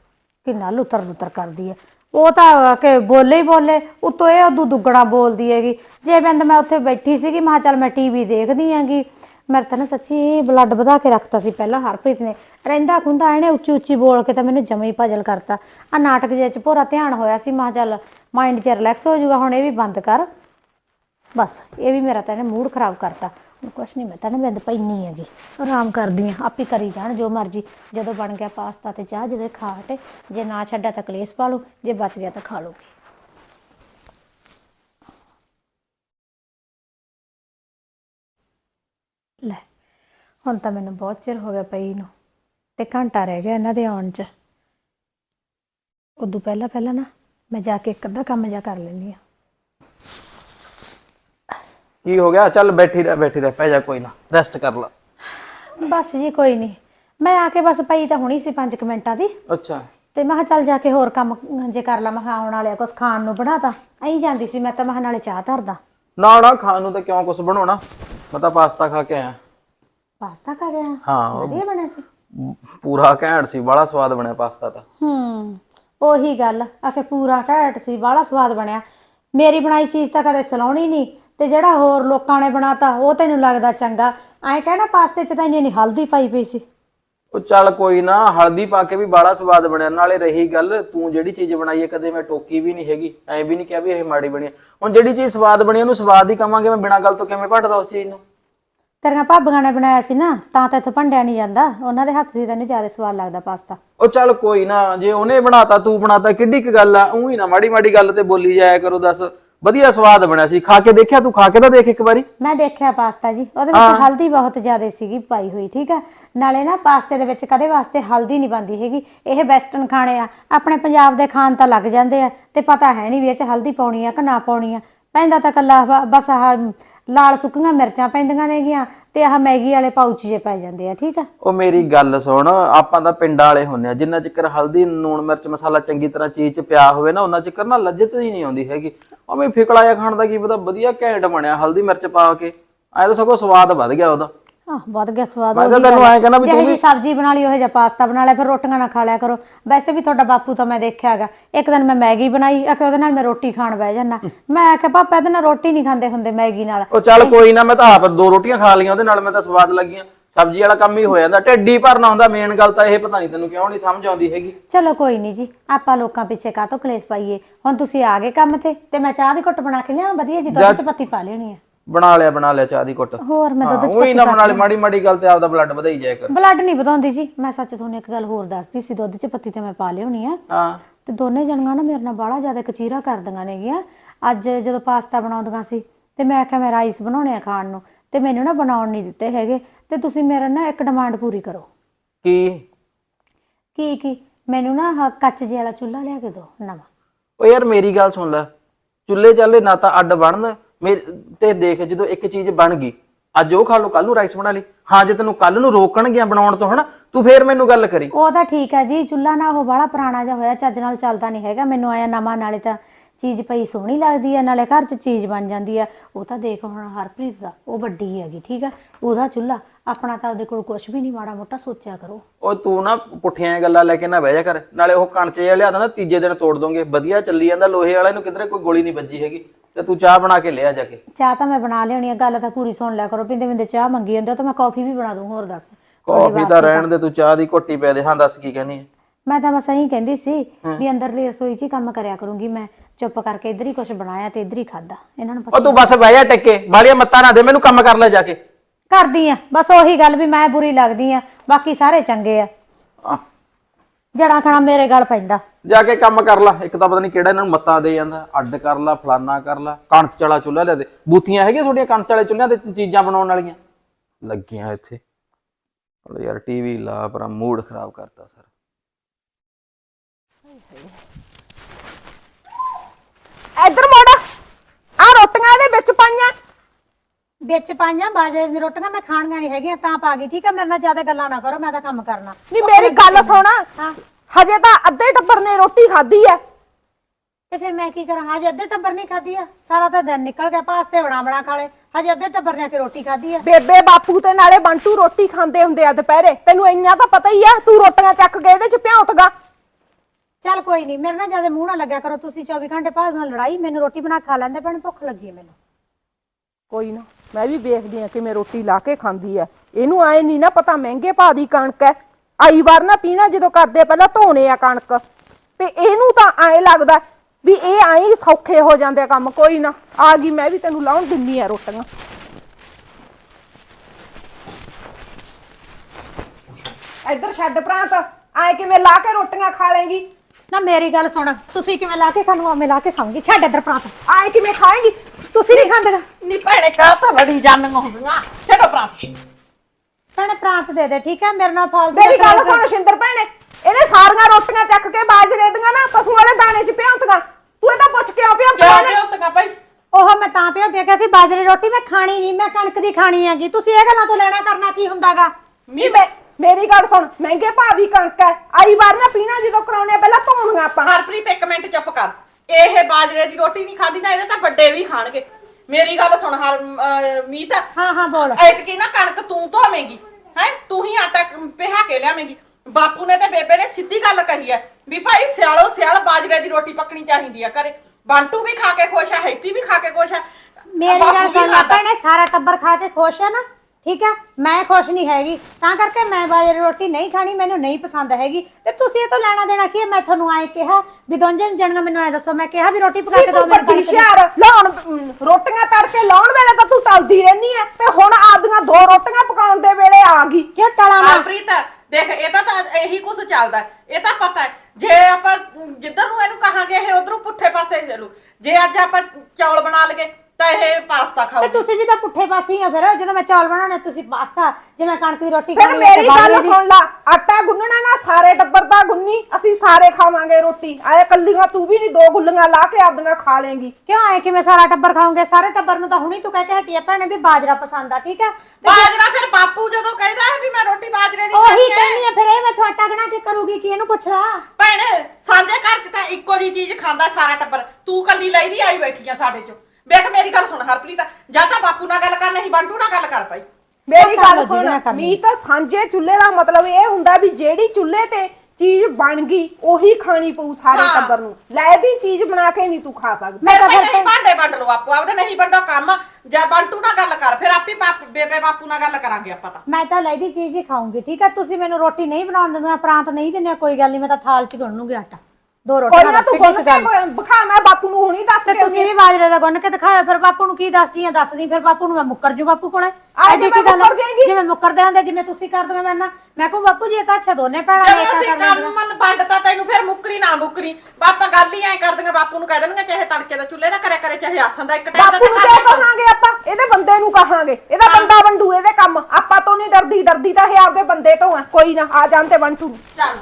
ਕਿੰਨਾ ਲੁੱਤਰ ਲੁੱਤਰ ਕਰਦੀ ਹੈ ਉਹ ਤਾਂ ਕਿ ਬੋਲੇ ਹੀ ਬੋਲੇ ਉਤੋਂ ਇਹ ਉਦੋਂ ਦੁੱਗਣਾ ਬੋਲਦੀ ਹੈਗੀ। ਜੇ ਬਿੰਦ ਮੈਂ ਉੱਥੇ ਬੈਠੀ ਸੀਗੀ ਮੈਂ ਕਿਹਾ ਚੱਲ ਮੈਂ ਟੀਵੀ ਦੇਖਦੀ ਆਂਗੀ ਮੇਰੇ ਤਾਂ ਨਾ ਸੱਚੀ ਬਲੱਡ ਵਧਾ ਕੇ ਰੱਖਤਾ ਸੀ ਪਹਿਲਾਂ ਹਰਪ੍ਰੀਤ ਨੇ। ਰਹਿੰਦਾ ਖੁੰਦਾ ਇਹਨੇ ਉੱਚੀ ਉੱਚੀ ਬੋਲ ਕੇ ਤਾਂ ਮੈਨੂੰ ਜਮੇ ਹੀ ਭਜਲ ਕਰਤਾ। ਆ ਨਾਟਕ ਜਿਹੇ ਚ ਪੂਰਾ ਧਿਆਨ ਹੋਇਆ ਸੀ ਮੈਂ ਕਿਹਾ ਚੱਲ ਮਾਈਂਡ 'ਚ ਰਿਲੈਕਸ ਹੋ ਜਾਊਗਾ ਹੁਣ ਇਹ ਵੀ ਬੰਦ ਕਰ। ਬਸ ਇਹ ਵੀ ਮੇਰਾ ਤਾਂ ਇਹਨੇ ਮੂਡ ਖਰਾਬ ਕਰਤਾ। ਕੁਛ ਨਹੀਂ ਮੈਂ ਤਾਂ ਨਾ ਬਿੰਦ ਪੈਣੀ ਹੈਗੀ। ਆਰਾਮ ਕਰਦੀ ਆ ਆਪੇ ਕਰੀ ਜਾਣ, ਜੋ ਮਰਜ਼ੀ। ਜਦੋਂ ਬਣ ਗਿਆ ਪਾਸਤਾ ਤੇ ਚਾਹ ਜਦੋਂ ਇਹ ਖਾ ਹਟੇ, ਜੇ ਨਾ ਛੱਡਿਆ ਤਾਂ ਕਲੇਸ਼ ਪਾ ਲਓ ਜੇ ਬਚ ਗਿਆ ਤਾਂ ਖਾ ਲਓਗੇ ਲੈ, ਹੁਣ ਤਾਂ ਮੈਨੂੰ ਬਹੁਤ ਚਿਰ ਹੋ ਗਿਆ ਪਈ ਨੂੰ, ਤੇ ਘੰਟਾ ਰਹਿ ਗਿਆ ਇਹਨਾਂ ਦੇ ਆਉਣ 'ਚ। ਉਦੋਂ ਪਹਿਲਾਂ ਪਹਿਲਾਂ ਨਾ, ਮੈਂ ਜਾ ਕੇ ਇੱਕ ਅੱਧਾ ਕੰਮ ਜਾ ਕਰ ਲੈਂਦੀ ਆ ਕੀ ਹੋ ਗਿਆ? ਚੱਲ ਬੈਠੀ ਰਹਿ ਬੈਠੀ ਰਹਿ ਪੈ ਜਾ ਕੋਈ ਨਾ ਰੈਸਟ ਕਰ ਲਾ। ਬਸ ਜੀ ਕੋਈ ਨਹੀਂ ਮੈਂ ਆ ਕੇ ਬਸ ਪਈ ਤਾਂ ਹੁਣੀ ਸੀ 5 ਮਿੰਟਾਂ ਦੀ। ਅੱਛਾ। ਤੇ ਮੈਂ ਕਿਹਾ ਚੱਲ ਜਾ ਕੇ ਹੋਰ ਕੰਮ ਜੇ ਕਰ ਲਾ ਮੈਂ ਕਿਹਾ ਆਉਣ ਵਾਲਿਆ ਕੁਛ ਖਾਣ ਨੂੰ ਬਣਾਤਾ ਐਂ ਜਾਂਦੀ ਸੀ ਮੈਂ ਤਾਂ ਮੈਂ ਕਿਹਾ ਨਾਲੇ ਚਾਹ ਧਰਦਾ ਨਾ ਨਾ ਖਾਣ ਨੂੰ ਤਾਂ ਕਿਉਂ ਕੁਛ ਬਣਾਉਣਾ? ਮੈਂ ਤਾਂ ਪਾਸਤਾ ਖਾ ਕੇ ਆਇਆ। ਪਾਸਤਾ ਖਾ ਗਿਆ ਹਾਂ ਉਹ ਵਧੀਆ ਬਣਿਆ ਸੀ। ਪੂਰਾ ਘੈਂਟ ਸੀ ਬੜਾ ਸਵਾਦ ਬਣਿਆ ਪਾਸਤਾ ਤਾਂ। ਹੂੰ ਉਹੀ ਗੱਲ ਆ ਕਿ ਪੂਰਾ ਘੈਂਟ ਸੀ ਬਾਹਲਾ ਸਵਾਦ ਬਣਿਆ। ਮੇਰੀ ਬਣਾਈ ਚੀਜ਼ ਤਾਂ ਕਦੇ ਸਲਾਉਣੀ ਨਹੀਂ ਤੇ ਜਿਹੜਾ ਹੋਰ ਲੋਕਾਂ ਨੇ ਬਣਾਤਾ ਉਹ ਤੈਨੂੰ ਲੱਗਦਾ ਚੰਗਾ? ਐਂ ਕਹਿਣਾ ਪਾਸਤੇ 'ਚ ਤਾਂ ਇੰਨੀ ਹਲਦੀ ਪਾਈ ਪਈ ਸੀ। ਉਹ ਚੱਲ ਕੋਈ ਨਾ ਹਲਦੀ ਪਾ ਕੇ ਵੀ ਬੜਾ ਸਵਾਦ ਬਣਿਆ। ਨਾਲੇ ਰਹੀ ਗੱਲ ਤੂੰ ਜਿਹੜੀ ਚੀਜ਼ ਬਣਾਈ ਹੈ ਕਦੇ ਮੈਂ ਟੋਕੀ ਵੀ ਨਹੀਂ ਹੈਗੀ। ਐਂ ਵੀ ਨਹੀਂ ਕਿਹਾ ਵੀ ਇਹ ਮਾੜੀ ਬਣੀ ਹੈ। ਹੁਣ ਜਿਹੜੀ ਚੀਜ਼ ਸਵਾਦ ਬਣੀ ਉਹਨੂੰ ਸਵਾਦ ਹੀ ਕਵਾਂਗੇ ਮੈਂ ਬਿਨਾਂ ਗੱਲ ਤੋਂ ਕਿਵੇਂ ਭਟਦਾ ਉਸ ਚੀਜ਼ ਨੂੰ? ਤੇਰੀਆਂ ਭਾਬੀਆਂ ਨੇ ਬਣਾਇਆ ਸੀ ਨਾ ਤਾਂ ਤਾਂ ਇੱਥੋਂ ਭੰਡਿਆ ਨਹੀਂ ਜਾਂਦਾ। ਉਹਨਾਂ ਦੇ ਹੱਥ ਦੀ ਤਾਂ ਨਹੀਂ ਜ਼ਿਆਦਾ ਸਵਾਦ ਲੱਗਦਾ ਪਾਸਤਾ। ਉਹ ਚੱਲ ਕੋਈ ਨਾ ਜੇ ਉਹਨੇ ਬਣਾਤਾ ਤੂੰ ਬਣਾਤਾ ਕਿੱਡੀ ਕੁ ਗੱਲ ਆ? ਉਹੀ ਨਾ ਮਾੜੀ ਮਾੜੀ ਗੱਲ ਤੇ ਬੋਲੀ ਜਾਇਆ ਕਰੋ ਦੱਸ। ਵਧੀਆ ਸਵਾਦ ਬਣਿਆ ਸੀ। ਖਾ ਕੇ ਦੇਖਿਆ? ਤੂੰ ਖਾ ਕੇ ਤਾਂ ਦੇਖ ਇੱਕ ਵਾਰੀ। ਮੈਂ ਦੇਖਿਆ ਪਾਸਤਾ ਜੀ। ਉਹਦੇ ਵਿੱਚ ਹਲਦੀ ਬਹੁਤ ਜ਼ਿਆਦਾ ਸੀਗੀ ਪਾਈ ਹੋਈ ਠੀਕ ਆ? ਨਾਲੇ ਨਾ ਪਾਸਤੇ ਦੇ ਵਿੱਚ ਕਦੇ ਵਾਸਤੇ ਹਲਦੀ ਨਹੀਂ ਪਾਉਂਦੀ ਹੈਗੀ। ਇਹ ਵੈਸਟਰਨ ਖਾਣੇ ਆ। ਆਪਣੇ ਪੰਜਾਬ ਦੇ ਖਾਣ ਤਾਂ ਲੱਗ ਜਾਂਦੇ ਆ ਤੇ ਪਤਾ ਹੈ ਨਹੀਂ ਵੀ ਇਹ ਚ ਹਲਦੀ ਪਾਉਣੀ ਆ ਕਿ ਨਾ ਪਾਉਣੀ ਆ। ਪੈਂਦਾ ਤਾਂ ਕੱਲਾ ਬਸ ਆਹ ਲਾਲ ਸੁੱਕੀਆਂ ਮਿਰਚਾਂ ਪੈਂਦੀਆਂ ਨੇਗੀਆਂ। ਤੇ ਆਹ ਮੈਗੀ ਵਾਲੇ ਪਾਊਚ ਜੇ ਪੈ ਜਾਂਦੇ ਆ, ਠੀਕ ਆ? ਉਹ ਮੇਰੀ ਗੱਲ ਸੁਣ, ਆਪਾਂ ਤਾਂ ਪਿੰਡਾਂ ਵਾਲੇ ਹੁੰਨੇ ਆ, ਜਿੰਨਾ ਚਿਕਰ ਹਲਦੀ ਨੂਣ ਮਿਰਚ, ਮਸਾਲਾ ਚੰਗੀ ਤਰ੍ਹਾਂ ਚੀਜ਼ 'ਚ ਪਿਆ ਹੋਵੇ ਨਾ, ਉਹਨਾਂ ਚਿਕਰ ਨਾ ਲੱਜਤ ਹੀ ਨਹੀਂ ਆਉਂਦੀ ਹੈਗੀ। ਉਵੇਂ ਫਿਕਲਾ ਜਿਹਾ ਖਾਣ ਦਾ ਕੀ ਪਤਾ ਵਧੀਆ ਘੈਂਟ ਬਣਿਆ, ਹਲਦੀ, ਮਿਰਚ ਪਾ ਕੇ, ਐ ਤਾਂ ਸਗੋਂ ਸਵਾਦ ਵੱਧ ਗਿਆ ਉਹਦਾ। ਆਹ ਵੱਧ ਗਿਆ ਸਵਾਦ ਮੈਂ ਤਾਂ ਤੈਨੂੰ ਐਂ ਕਹਿੰਦਾ ਵੀ ਜਿਹੇ ਜੀ ਸਬਜ਼ੀ ਬਣਾ ਲਈ ਉਹ ਜਿਹਾ ਪਾਸਤਾ ਬਣਾ ਲਿਆ ਫਿਰ ਰੋਟੀਆਂ ਨਾ ਖਾ ਲਿਆ ਕਰੋ। ਵੈਸੇ ਵੀ ਤੁਹਾਡਾ ਬਾਪੂ ਤਾਂ ਮੈਂ ਦੇਖਿਆ ਹੈਗਾ। ਇੱਕ ਦਿਨ ਮੈਂ ਮੈਗੀ ਬਣਾਈ ਆ ਕਿ ਉਹਦੇ ਨਾਲ ਮੈਂ ਰੋਟੀ ਖਾਣ ਬਹਿ ਜਾਣਾ ਮੈਂ ਆਖਿਆ ਪਾਪਾ ਇਹਦੇ ਨਾਲ ਰੋਟੀ ਨਹੀਂ ਖਾਂਦੇ ਹੁੰਦੇ ਮੈਗੀ ਨਾਲ। ਉਹ ਚੱਲ ਕੋਈ ਨਾ ਮੈਂ ਤਾਂ ਆਪ ਦੋ ਰੋਟੀਆਂ ਖਾ ਲਈਆਂ ਉਹਦੇ ਨਾਲ ਮੈਂ ਤਾਂ ਸਵਾਦ ਲੱਗੀਆਂ। ਸਬਜ਼ੀ ਵਾਲਾ ਕੰਮ ਹੀ ਹੋ ਜਾਂਦਾ। ਢਿੱਡੀ ਭਰਨਾ ਹੁੰਦਾ ਮੇਨ ਗੱਲ ਤਾਂ ਇਹ ਪਤਾ ਨਹੀਂ ਤੈਨੂੰ ਕਿਉਂ ਨਹੀਂ ਸਮਝ ਆਉਂਦੀ ਹੈਗੀ। ਚਲੋ ਕੋਈ ਨਹੀਂ ਜੀ ਆਪਾਂ ਲੋਕਾਂ ਪਿੱਛੇ ਕਾਹਤੋਂ ਕਲੇਸ਼ ਪਾਈਏ? ਹੁਣ ਤੁਸੀਂ ਆ ਗਏ ਕੰਮ ਤੇ ਤੇ ਮੈਂ ਚਾਹ ਦੀ ਘੁੱਟ ਬਣਾ ਕੇ ਲਿਆਵਾਂ ਵਧੀਆ ਜੀ ਦੁੱਧ ਚ ਪੱਤੀ ਪਾ ਲੈਣੀ ਆ। ਬਣਾ ਲਿਆ ਬਣਾ ਲਿਆ ਚਾਹ ਦੀ ਘੁੱਟ। ਹੋਰ ਮੈਂ ਦੁੱਧ ਚ ਉਹੀ ਨਾ ਬਣਾ ਲੈ ਮਾੜੀ ਮਾੜੀ ਗੱਲ ਤੇ ਆਪਦਾ ਬਲੱਡ ਵਧਾਈ ਜਾਇਆ ਕਰ। ਬਲੱਡ ਨਹੀਂ ਵਧਾਉਂਦੀ ਜੀ ਮੈਂ ਸੱਚ ਤੁਹਾਨੂੰ ਇੱਕ ਗੱਲ ਹੋਰ ਦੱਸਦੀ ਸੀ ਦੁੱਧ ਚ ਪੱਤੀ ਤੇ ਮੈਂ ਪਾ ਲਿਆਉਣੀ ਆ। ਹਾਂ। ਤੇ ਦੋਨੇ ਜਣੀਆਂ ਨਾ ਮੇਰੇ ਨਾਲ ਬਾਹਲਾ ਜ਼ਿਆਦਾ ਕਚੀਰਾ ਕਰਦੀਆਂ ਨੇਗੀਆਂ। ਅੱਜ ਜਦੋਂ ਪਾਸਤਾ ਬਣਾਉਂਦੀਆਂ ਸੀ ਤੇ ਮੈਂ ਆਖਿਆ ਮੈਂ ਰਾਈਸ ਬਣਾਉਣੇ ਆ ਖਾਣ ਨੂੰ ਤੇ ਮੈਨੂੰ ਨਾ ਬਣਾਉਣ ਨਹੀਂ ਦਿੱਤੇ ਹੈਗੇ। ਤੇ ਤੁਸੀਂ ਮੇਰਾ ਨਾ ਇੱਕ ਡਿਮਾਂਡ ਪੂਰੀ ਕਰੋ। ਕੀ? ਕੀ ਕੀ? ਮੈਨੂੰ ਨਾ ਆਹ ਕੱਚ ਜਿਹੇ ਵਾਲਾ ਚੁੱਲ੍ਹਾ ਲਿਆ ਕੇ ਦਿਓ ਨਵਾਂ। ਓ ਯਾਰ ਮੇਰੀ ਗੱਲ ਸੁਣ ਲੈ। ਚੁੱਲ੍ਹੇ ਚੱਲੇ ਨਾ ਤਾਂ ਅੱਡ ਬਣਨ ਮੇਰੇ ਤੇ ਦੇਖ ਜਦੋਂ ਇੱਕ ਚੀਜ਼ ਬਣ ਗਈ ਅੱਜ ਉਹ ਖਾ ਲਓ ਕੱਲ ਨੂੰ ਰਾਈਸ ਬਣਾ ਲਈ। ਹਾਂ ਜੇ ਤੈਨੂੰ ਕੱਲ ਨੂੰ ਰੋਕਣਗੇ ਬਣਾਉਣ ਤੋਂ ਹਨਾ ਤੂੰ ਫੇਰ ਮੈਨੂੰ ਗੱਲ ਕਰੀ। ਉਹ ਤਾਂ ਠੀਕ ਹੈ ਜੀ ਚੁੱਲ੍ਹਾ ਨਾ ਉਹ ਬਾਹਲਾ ਪੁਰਾਣਾ ਜਿਹਾ ਹੋਇਆ ਚੱਜ ਨਾਲ ਚੱਲਦਾ ਨਹੀਂ ਹੈਗਾ। ਮੈਨੂੰ ਆਇਆ ਨਵਾਂ ਨਾਲੇ ਤਾਂ ਚੀਜ਼ ਪਈ ਸੋਹਣੀ ਲੱਗਦੀ ਹੈ ਨਾਲੇ ਘਰ 'ਚ ਚੀਜ਼ ਬਣ ਜਾਂਦੀ ਹੈ। ਉਹ ਤਾਂ ਦੇਖ ਹੁਣ ਹਰਪ੍ਰੀਤ ਦਾ ਉਹ ਵੱਡੀ ਹੈਗੀ ਠੀਕ ਹੈ? ਉਹਦਾ ਚੁੱਲ੍ਹਾ ਆਪਣਾ ਤਾਂ ਉਹਦੇ ਕੋਲ ਕੁਝ ਵੀ ਨਹੀਂ ਮਾੜਾ ਮੋਟਾ ਸੋਚਿਆ ਕਰੋ। ਉਹ ਤੂੰ ਨਾ ਪੁੱਠੀਆਂ ਜਿਹੀਆਂ ਗੱਲਾਂ ਲੈ ਕੇ ਨਾ ਬਹਿ ਜਾ ਕਰ। ਨਾਲੇ ਉਹ ਕਣਚੇ ਜਿਹਾ ਲਿਆ ਤਾਂ ਨਾ ਤੀਜੇ ਦਿਨ ਤੋੜ ਦੋਗੇ। ਵਧੀਆ ਚੱਲੀ ਜਾਂਦਾ ਲੋਹੇ ਵਾਲੇ ਨੂੰ ਕਿਧਰੇ ਕੋਈ ਗੋਲੀ ਨਹੀਂ ਵੱਜੀ ਹੈਗੀ। ਤੇ ਤੂੰ ਚਾਹ ਬਣਾ ਕੇ ਲਿਆ ਜਾ ਕੇ। ਚਾਹ ਤਾਂ ਮੈਂ ਬਣਾ ਲਿਆਉਣੀ ਆ ਗੱਲ ਤਾਂ ਪੂਰੀ ਸੁਣ ਲਿਆ ਕਰੋ। ਪਿੰਦੇ ਪਿੰਦੇ ਚਾਹ ਮੰਗੀ ਹੁੰਦੀ ਆ ਤਾਂ ਮੈਂ ਕਾਫੀ ਵੀ ਬਣਾ ਦੂੰ ਹੋਰ ਦੱਸ। ਕਾਫੀ ਤਾਂ ਰਹਿਣ ਦੇ ਤੂੰ ਚਾਹ ਦੀ ਘੁੱਟੀ ਪੈ ਦੇ। ਹਾਂ ਦੱਸ ਕੀ ਕਹਿੰਦੀ ਹੈ ਮੈਂ ਤਾਂ ਬਸ ਇਹੀ ਕਹਿੰਦੀ ਸੀ ਵੀ ਅੰਦਰਲੀ ਰਸੋਈ 'ਚ ਹੀ ਕੰਮ ਕਰਿਆ ਕਰੂੰਗੀ ਮੈਂ। ਚੁੱਪ ਕਰਕੇ ਇੱਧਰ ਹੀ ਕੁਝ ਬਣਾਇਆ ਤੇ ਇੱਧਰ ਹੀ ਖਾਦਾ ਇਹਨਾਂ ਨੂੰ ਪਤਾ ਉਹ ਤੂੰ ਬਸ ਬਹਿ ਜਾ ਟਿੱਕੇ। ਬਾਲੀਆਂ ਮੱਤਾਂ ਨਾ ਦੇ ਮੈਨੂੰ ਕੰਮ ਕਰ ਲੈ ਜਾ ਕੇ। ਕਰਦੀ ਆ। ਬਸ ਉਹੀ ਗੱਲ ਵੀ ਮੈਂ ਬੁਰੀ ਲੱਗਦੀ ਆ। ਬਾਕੀ ਸਾਰੇ ਚੰਗੇ ਆ। ਆਹ, ਜੜਾ ਖਾਣਾ ਮੇਰੇ ਗਲ ਪੈਂਦਾ। ਜਾ ਕੇ ਕੰਮ ਕਰ ਲੈ ਇੱਕ ਤਾਂ ਪਤਾ ਨਹੀਂ ਕਿਹੜਾ ਇਹਨਾਂ ਨੂੰ ਮੱਤਾਂ ਦੇ ਜਾਂਦਾ ਅੱਡ ਕਰ ਲੈ ਫਲਾਨਾ ਕਰ ਲੈ ਕਣਕ ਵਾਲਾ ਚੁੱਲ੍ਹਾ ਲਿਆ ਦੇ। ਬੂਥੀਆਂ ਹੈਗੀਆਂ ਤੁਹਾਡੀਆਂ ਕਣਕ ਵਾਲੇ ਚੁੱਲ੍ਹਿਆਂ ਤੇ ਚੀਜ਼ਾਂ ਬਣਾਉਣ ਵਾਲੀਆਂ? ਲੱਗੀਆਂ ਇੱਥੇ। ਹਲੋ ਯਾਰ ਟੀਵੀ ਲਾ ਪਰ ਮੂਡ ਖਰਾਬ ਕਰਤਾ ਸਰ। ਇੱਧਰ ਮੋੜ ਆ ਰੋਟੀਆਂ ਇਹਦੇ ਵਿੱਚ ਪਾਈਆਂ। ਵਿੱਚ ਪਾਈਆਂ ਬਾਜਰੇ ਦੀ ਰੋਟੀਆਂ ਮੈਂ ਖਾਣੀਆਂ ਨਹੀਂ ਹੈਗੀਆਂ ਤਾਂ ਪਾ ਗਈ। ਠੀਕ ਆ ਮੇਰੇ ਨਾਲ ਜ਼ਿਆਦਾ ਗੱਲਾਂ ਨਾ ਕਰੋ ਮੈਂ ਤਾਂ ਕੰਮ ਕਰਨਾ। ਨਹੀਂ ਮੇਰੀ ਗੱਲ ਸੁਣ। ਹਾਂ। ਹਜੇ ਤਾਂ ਅੱਧੇ ਟੱਬਰ ਨੇ ਰੋਟੀ ਖਾਧੀ ਐ ਤੇ ਫਿਰ ਮੈਂ ਕੀ ਕਰਾਂ? ਹਜੇ ਅੱਧੇ ਟੱਬਰ ਨਹੀਂ ਖਾਧੀ ਆ। ਸਾਰਾ ਤਾਂ ਦਿਨ ਨਿਕਲ ਗਿਆ ਪਾਸਤੇ ਬਣਾ ਬਣਾ ਖਾ ਲਏ। ਹਜੇ ਅੱਧੇ ਟੱਬਰ ਨੇ ਆ ਕੇ ਰੋਟੀ ਖਾਧੀ ਆ। ਬੇਬੇ ਬਾਪੂ ਤੇ ਨਾਲੇ ਬੰਟੂ ਰੋਟੀ ਖਾਂਦੇ ਹੁੰਦੇ ਆ ਦੁਪਹਿਰੇ। ਤੈਨੂੰ ਇੰਨਾ ਤਾਂ ਪਤਾ ਹੀ ਆ ਤੂੰ ਰੋਟੀਆਂ ਚੱਕ ਕੇ ਇਹਦੇ ਚ ਭਿਉਂਤਗਾ ਚੱਲ ਕੋਈ ਨਹੀਂ ਮੇਰੇ ਨਾਲ ਜ਼ਿਆਦਾ ਮੂੰਹ ਨਾ ਲੱਗਿਆ ਕਰੋ। ਤੁਸੀਂ 24 ਘੰਟੇ ਬਾਅਦ ਨਾਲ ਲੜਾਈ ਮੈਨੂੰ ਰੋਟੀ ਬਣਾ ਕੇ ਖਾ ਲੈਂਦੇ ਭੈਣ ਭੁੱਖ ਲੱਗੀ ਹੈ ਮੈਨੂੰ। ਕੋਈ ਨਾ ਮੈਂ ਵੀ ਵੇਖਦੀ ਆ ਕਿਵੇਂ ਰੋਟੀ ਲਾ ਕੇ ਖਾਂਦੀ ਐ। ਇਹਨੂੰ ਆਏ ਨਹੀਂ ਨਾ ਪਤਾ ਮਹਿੰਗੇ ਭਾਅ ਦੀ ਕਣਕ ਐ। ਆਈ ਵਾਰ ਨਾ ਪੀਣਾ ਜਦੋਂ ਕਰਦੇ ਪਹਿਲਾਂ ਧੋਣੇ ਆ ਕਣਕ। ਤੇ ਇਹਨੂੰ ਤਾਂ ਐ ਲੱਗਦਾ ਵੀ ਇਹ ਆਈ ਸੌਖੇ ਹੋ ਜਾਂਦੇ ਆ ਕੰਮ। ਕੋਈ ਨਾ ਆ ਗਈ ਮੈਂ ਵੀ ਤੈਨੂੰ ਲਾਉਣ ਦਿੰਨੀ ਆ ਰੋਟੀਆਂ। ਇੱਧਰ ਛੱਡ ਪ੍ਰਾਂਤ ਆਏ ਕਿਵੇਂ ਲਾ ਕੇ ਰੋਟੀਆਂ ਖਾ ਲੇਂਗੀ ਨਾ ਮੇਰੀ ਗੱਲ ਸੁਣ ਤੁਸੀਂ ਕਿਵੇਂ ਲਾ ਕੇ ਖਾਣੂ ਮੈਂ ਲਾ ਕੇ ਖਾਊਂਗੀ ਛੱਡ ਇੱਧਰ ਪ੍ਰਾਂਤ। ਆਏ ਕਿਵੇਂ ਖਾਏਂਗੀ? ਤੁਸੀਂ ਨਹੀਂ ਖਾਂਦੇ ਨੀ। ਭੈਣੇ ਕਾ ਤਾਂ ਬੜੀ ਜਾਣੀਆਂ ਹੁੰਦੀਆਂ। ਛੱਡੋ ਭਰਾ। ਭੈਣੇ ਪ੍ਰਾਂਤ ਦੇ ਦੇ ਠੀਕ ਹੈ? ਮੇਰੇ ਨਾਲ ਫਾਲਤੂ ਮੇਰੀ ਦਾ ਗੱਲ ਕਲੇਸ਼- ਸੁਣ ਸ਼ਿੰਦਰ ਭੈਣੇ ਇਹਨੇ ਸਾਰੀਆਂ ਰੋਟੀਆਂ ਚੱਕ ਕੇ ਬਾਜਰੇ ਦੀਆਂ ਨਾ ਪਸ਼ੂ ਵਾਲੇ ਦਾਣੇ 'ਚ ਭਿਉਂਤੀਆਂ ਤੂੰ ਇਹਦਾ ਪੁੱਛ ਕੇ ਆ ਕਿਉਂ ਭਿਉਂਤੀਆਂ ਨੇ ਕਿਉਂ ਤੱਕਾ ਭਾਈ? ਉਹ ਮੈਂ ਤਾਂ ਪਿਓ ਦੇਖਿਆ ਕਿ ਬਾਜਰੇ ਰੋਟੀ ਮੈਂ ਖਾਣੀ ਨਹੀਂ ਮੈਂ ਕਣਕ ਦੀ ਖਾਣੀ ਹੈਗੀ। ਤੁਸੀਂ ਇਹ ਗੱਲਾਂ ਤੋਂ ਲੈਣਾ ਕਰਨਾ ਕੀ ਹੁੰਦਾਗਾ? ਮੀ ਮੈਂ ਮੇਰੀ ਗੱਲ ਸੁਣ ਮਹਿੰਗੇ ਭਾਅ ਦੀ ਕਣਕ ਹੈ। ਆਈ ਵਾਰ ਨਾ ਪੀਣਾ ਜਦੋਂ ਕਰਾਉਣੇ ਆ, ਪਹਿਲਾਂ ਧੋਣੀਆਂ ਆਪਾਂ। ਹਰਪ੍ਰੀਤ ਇੱਕ ਮਿੰਟ ਚੁੱਪ ਕਰ। ਇਹ ਬਾਜਰੇ ਦੀ ਰੋਟੀ ਨਹੀਂ ਖਾਦੀ ਨਾ ਇਹਦੇ ਤਾਂ ਵੱਡੇ ਵੀ ਖਾਣਗੇ। ਮੇਰੀ ਗੱਲ ਸੁਣ ਹਰ ਅਹ, ਮੀਤ। ਹਾਂ ਹਾਂ ਬੋਲ। ਐਤਕੀ ਨਾ ਕਣਕ ਤੂੰ ਧੋਵੇਂਗੀ ਹੈ? ਤੂੰ ਹੀ ਆਟਾ ਪਿਹਾ ਕੇ ਲਿਆਵੇਂਗੀ। ਬਾਪੂ ਨੇ ਤੇ ਬੇਬੇ ਨੇ ਸਿੱਧੀ ਗੱਲ ਕਹੀ ਹੈ ਵੀ ਭਾਈ ਸਿਆਲੋ ਸਿਆਲ ਬਾਜਰੇ ਦੀ ਰੋਟੀ ਪੱਕਣੀ ਚਾਹੀਦੀ ਆ ਘਰੇ। ਬੰਟੂ ਵੀ ਖਾ ਕੇ ਖੁਸ਼ ਆ ਹੈਪੀ ਵੀ ਖਾ ਕੇ ਖੁਸ਼ ਆ। ਮੇਰੀ ਬਾਪੂ ਗੱਲ ਵੀ ਸੁਣ ਖਾਂਦਾ। ਭੈਣੇ ਸਾਰਾ ਟੱਬਰ ਖਾ ਕੇ ਖੁਸ਼ ਹੈ ਨਾ। ਠੀਕ ਹੈ? ਮੈਂ ਖੁਸ਼ ਨਹੀਂ ਹੈਗੀ। ਤਾਂ ਕਰਕੇ ਮੈਂ ਬਾਜਰੇ ਰੋਟੀ ਨਹੀਂ ਖਾਣੀ ਮੈਨੂੰ ਨਹੀਂ ਪਸੰਦ ਹੈਗੀ। ਤੇ ਤੁਸੀਂ ਇਹ ਤੋਂ ਲੈਣਾ ਦੇਣਾ ਕੀ ਹੈ? ਮੈਂ ਤੁਹਾਨੂੰ ਆਏ ਕਿਹਾ ਵੀ ਦੋਂਜਨ ਜਣਗਾ ਮੈਨੂੰ ਐ ਦੱਸੋ ਮੈਂ ਕਿਹਾ ਵੀ ਰੋਟੀ ਪਕਾ ਕੀ ਕੇ ਦੋ ਤੂੰ ਮੈਨੂੰ ਵੱਡੀ। ਸ਼ਹਿਰ ਲਾਉਣ ਅਮ, ਰੋਟੀਆਂ ਤੜਕੇ ਲਾਉਣ ਵੇਲੇ ਤਾਂ ਤੂੰ ਟਲਦੀ ਰਹਿਨੀ ਐ ਤੇ ਹੁਣ ਆਦੀਆਂ ਦੋ ਰੋਟੀਆਂ ਪਕਾਉਣ ਦੇ ਵੇਲੇ ਆ ਗਈ। ਕਿਉਂ ਟਲਾ ਨਾ ਹਰਪ੍ਰੀਤ ਦੇਖ ਇਹ ਤਾਂ ਤਾਂ ਇਹੀ ਕੁਝ ਚੱਲਦਾ ਹੈ। ਇਹ ਤਾਂ ਪਤਾ ਹੈ ਜੇ ਆਪਾਂ ਜਿੱਧਰ ਨੂੰ ਇਹਨੂੰ ਕਹਾਂਗੇ ਇਹ ਉਧਰੋਂ ਪੁੱਠੇ ਪਾਸੇ ਚੱਲੂ। ਜੇ ਅੱਜ ਆਪਾਂ ਚੌਲ ਬਣਾ ਲਗੇ ਤਾਂ ਇਹ ਪਾਸਤਾ ਤੇ ਖਾਊਗੀ ਤੁਸੀਂ ਵੀ ਤਾਂ ਪੁੱਠੇ ਪਾਸੇ ਹੀ ਆ ਫਿਰ ਜਦੋਂ ਮੈਂ ਚੌਲ ਬਣਾਉਣੇ ਤੁਸੀਂ ਪਾਸਤਾ ਜੇ ਮੈਂ ਕਣਕ ਦੀ ਰੋਟੀ ਫਿਰ ਖਾਣੀ ਹੈ ਤੇ ਮੇਰੀ ਬਾਜਰੇ ਗੱਲ ਦੀ- ਸੁਣ ਲਾ ਆਟਾ ਗੁੰਨਣਾ ਨਾ ਸਾਰੇ ਟੱਬਰ ਦਾ ਗੁੰਨੀ ਅਸੀਂ ਸਾਰੇ ਖਾਵਾਂਗੇ ਰੋਟੀ। ਆਏ ਕੱਲੀਆਂ ਤੂੰ ਵੀ ਨਹੀਂ ਦੋ ਗੁੱਲੀਆਂ ਲਾ ਕੇ ਆਪਦੀਆਂ ਖਾ ਲੇਂਗੀ ਕਿਉਂ ਆਏ ਕਿ ਮੈਂ ਸਾਰਾ ਟੱਬਰ ਖਾਉਂਗੇ ਸਾਰੇ ਟੱਬਰ ਨੂੰ ਤਾਂ ਹੁਣੀ ਤੂੰ ਕਹਿ ਕੇ ਹਟੀ ਆ ਭੈਣੇ ਵੀ ਬਾਜਰਾ ਪਸੰਦ ਆ ਠੀਕ ਹੈ ਤੇ ਬਾਜਰਾ ਫਿਰ ਬਾਪੂ ਜਦੋਂ ਕਹਿੰਦਾ ਹੈ ਵੀ ਮੈਂ ਰੋਟੀ ਬਾਜਰੇ ਦੀ ਉਹੀ ਖਾਣੀ ਹੈ। ਕਹਿੰਦੀ ਆ ਫਿਰ ਇਹ ਮੈਂ ਆਟਾ ਗਣਾ ਕੇ ਕਰੂਗੀ ਕੀ? ਇਹਨੂੰ ਪੁੱਛਾ ਭੈਣ ਸਾਂਝੇ ਘਰ 'ਚ ਤਾਂ ਇੱਕੋ ਜੀ ਚੀਜ਼ ਖਾਂਦਾ ਸਾਰਾ ਟੱਬਰ। ਤੂੰ ਕੱਲੀ ਲੈਦੀ ਆਈ ਬੈਠੀ ਆ ਸਾਡੇ 'ਚ। ਵੇਖ ਮੇਰੀ ਗੱਲ ਸੁਣ ਹਰਪ੍ਰੀਤ ਜਾਂ ਤਾਂ ਬਾਪੂ ਨਾਲ ਗੱਲ ਕਰ ਨਹੀਂ ਬੰਟੂ ਨਾਲ ਗੱਲ ਕਰ ਭਾਈ। ਮੇਰੀ ਗੱਲ ਸੁਣ। ਮੀ ਤਾਂ ਸਾਂਝੇ ਚੁੱਲ੍ਹੇ ਦਾ ਮਤਲਬ ਇਹ ਹੁੰਦਾ ਵੀ ਜਿਹੜੀ ਚੁੱਲ੍ਹੇ ਤੇ ਚੀਜ਼ ਬਣ ਗਈ ਉਹੀ ਖਾਣੀ ਪਊ ਸਾਰੇ ਹਾਂ। ਟੱਬਰ ਨੂੰ। ਲੈ ਦੀ ਚੀਜ਼ ਬਣਾ ਕੇ ਨਹੀਂ ਤੂੰ ਖਾ ਸਕਦੀ। ਮੈਂ ਫਿਰ ਤਾਂ ਪਹਿਲਾਂ ਫਿਰ ਹੀ ਭਾਂਡੇ ਵੰਡ ਲਓ ਆਪੋ ਆਪਦੇ ਨਹੀਂ ਵੰਡੋ ਕੰਮ। ਜਾਂ ਬੰਟੂ ਨਾਲ ਗੱਲ ਕਰ ਫਿਰ ਆਪੇ ਬਾਪ- ਬੇਬੇ ਬਾਪੂ ਨਾਲ ਗੱਲ ਕਰਾਂਗੇ ਆਪਾਂ ਤਾਂ। ਮੈਂ ਤਾਂ ਲੈਦੀ ਚੀਜ਼ ਹੀ ਖਾਉਂਗੀ ਠੀਕ ਹੈ? ਤੁਸੀਂ ਮੈਨੂੰ ਰੋਟੀ ਨਹੀਂ ਬਣਾਉਣ ਦਿੰਦੇ ਪ੍ਰਾਂਤ ਨਹੀਂ ਦਿੰਦੇ ਕੋਈ ਗੱਲ ਨਹੀਂ ਮੈਂ ਤਾਂ ਥਾਲ 'ਚ ਗੁੰਨੂਗੀ ਆਟਾ। ਦੋ ਕੋਈ ਰੋਟੀਆਂ ਨਾ ਦਾ ਤੂੰ ਠੀਕ ਗੁੰਨ ਗੱਲ। ਕੇ ਵਿਖਾ ਮੈਂ ਬਾਪੂ ਨੂੰ ਹੁਣੀ ਦੱਸ ਤੇ ਕੇ ਤੁਸੀਂ ਵੀ ਬਾਜਰੇ ਦਾ ਗੁੰਨ ਕੇ ਦਿਖਾਇਆ ਫਿਰ ਬਾਪੂ ਨੂੰ ਕੀ ਦੱਸਦੀ ਆ? ਦੱਸਦੀ ਫਿਰ ਬਾਪੂ ਨੂੰ ਮੈਂ ਮੁੱਕਰ ਜੂ ਬਾਪੂ ਕੋਲੇ। ਆਹ ਐਡੀ ਜਿਵੇਂ ਕੀ ਗੱਲ ਆ? ਮੁੱਕਰ ਜਾਏਂਗੀ? ਜਿਵੇਂ ਮੁੱਕਰਦੇ ਹੁੰਦੇ ਜਿਵੇਂ ਤੁਸੀਂ ਕਰਦੇ ਮੈਂ ਨਾ ਮੈਂ ਕਹੂੰ ਬਾਪੂ ਜੀ ਇਹ ਤਾਂ ਅੱਛਾ ਦੋਨੇ ਭੈਣਾਂ ਨੇ ਜਦੋਂ ਏਕਾ ਅਸੀਂ ਕਰ ਕੰਮ ਲੈਂਦੀਆਂ ਮਨ ਵੰਡਤਾ ਤੈਨੂੰ ਫਿਰ ਮੁੱਕਰੀ ਨਾ ਮੁੱਕਰੀ। ਬਾਪਾ ਗੱਲ ਹੀ ਐ ਬਾਪੂ ਨੂੰ ਕਹਿ ਦੇਣਗੇ ਚਾਹੇ ਤੜਕੇ ਦਾ ਚੁੱਲ੍ਹੇ ਦਾ ਕਰਿਆ ਕਰੇ ਚਾਹੇ ਹੱਥਾਂ ਦਾ ਇੱਕ ਟਾਈਮ ਦਾ ਬਾਪੂ ਨੂੰ ਤਾਂ ਕਿਆ ਕਰ। ਲਿਆ ਕਹਾਂਗੇ ਆਪਾਂ? ਇਹਦੇ ਬੰਦੇ ਨੂੰ ਕਹਾਂਗੇ। ਇਹਦਾ ਬੰਦਾ ਵੰਡੂ ਇਹਦੇ ਕੰਮ। ਆਪਾਂ ਤੋਂ ਨਹੀਂ ਡਰਦੀ ਡਰਦੀ ਤਾਂ ਇਹ ਆਪਦੇ ਬੰਦੇ ਤੋਂ ਆ। ਕੋਈ ਨਾ ਆ ਜਾਣ ਤੇ ਬੰਟੂ। ਚੱਲ।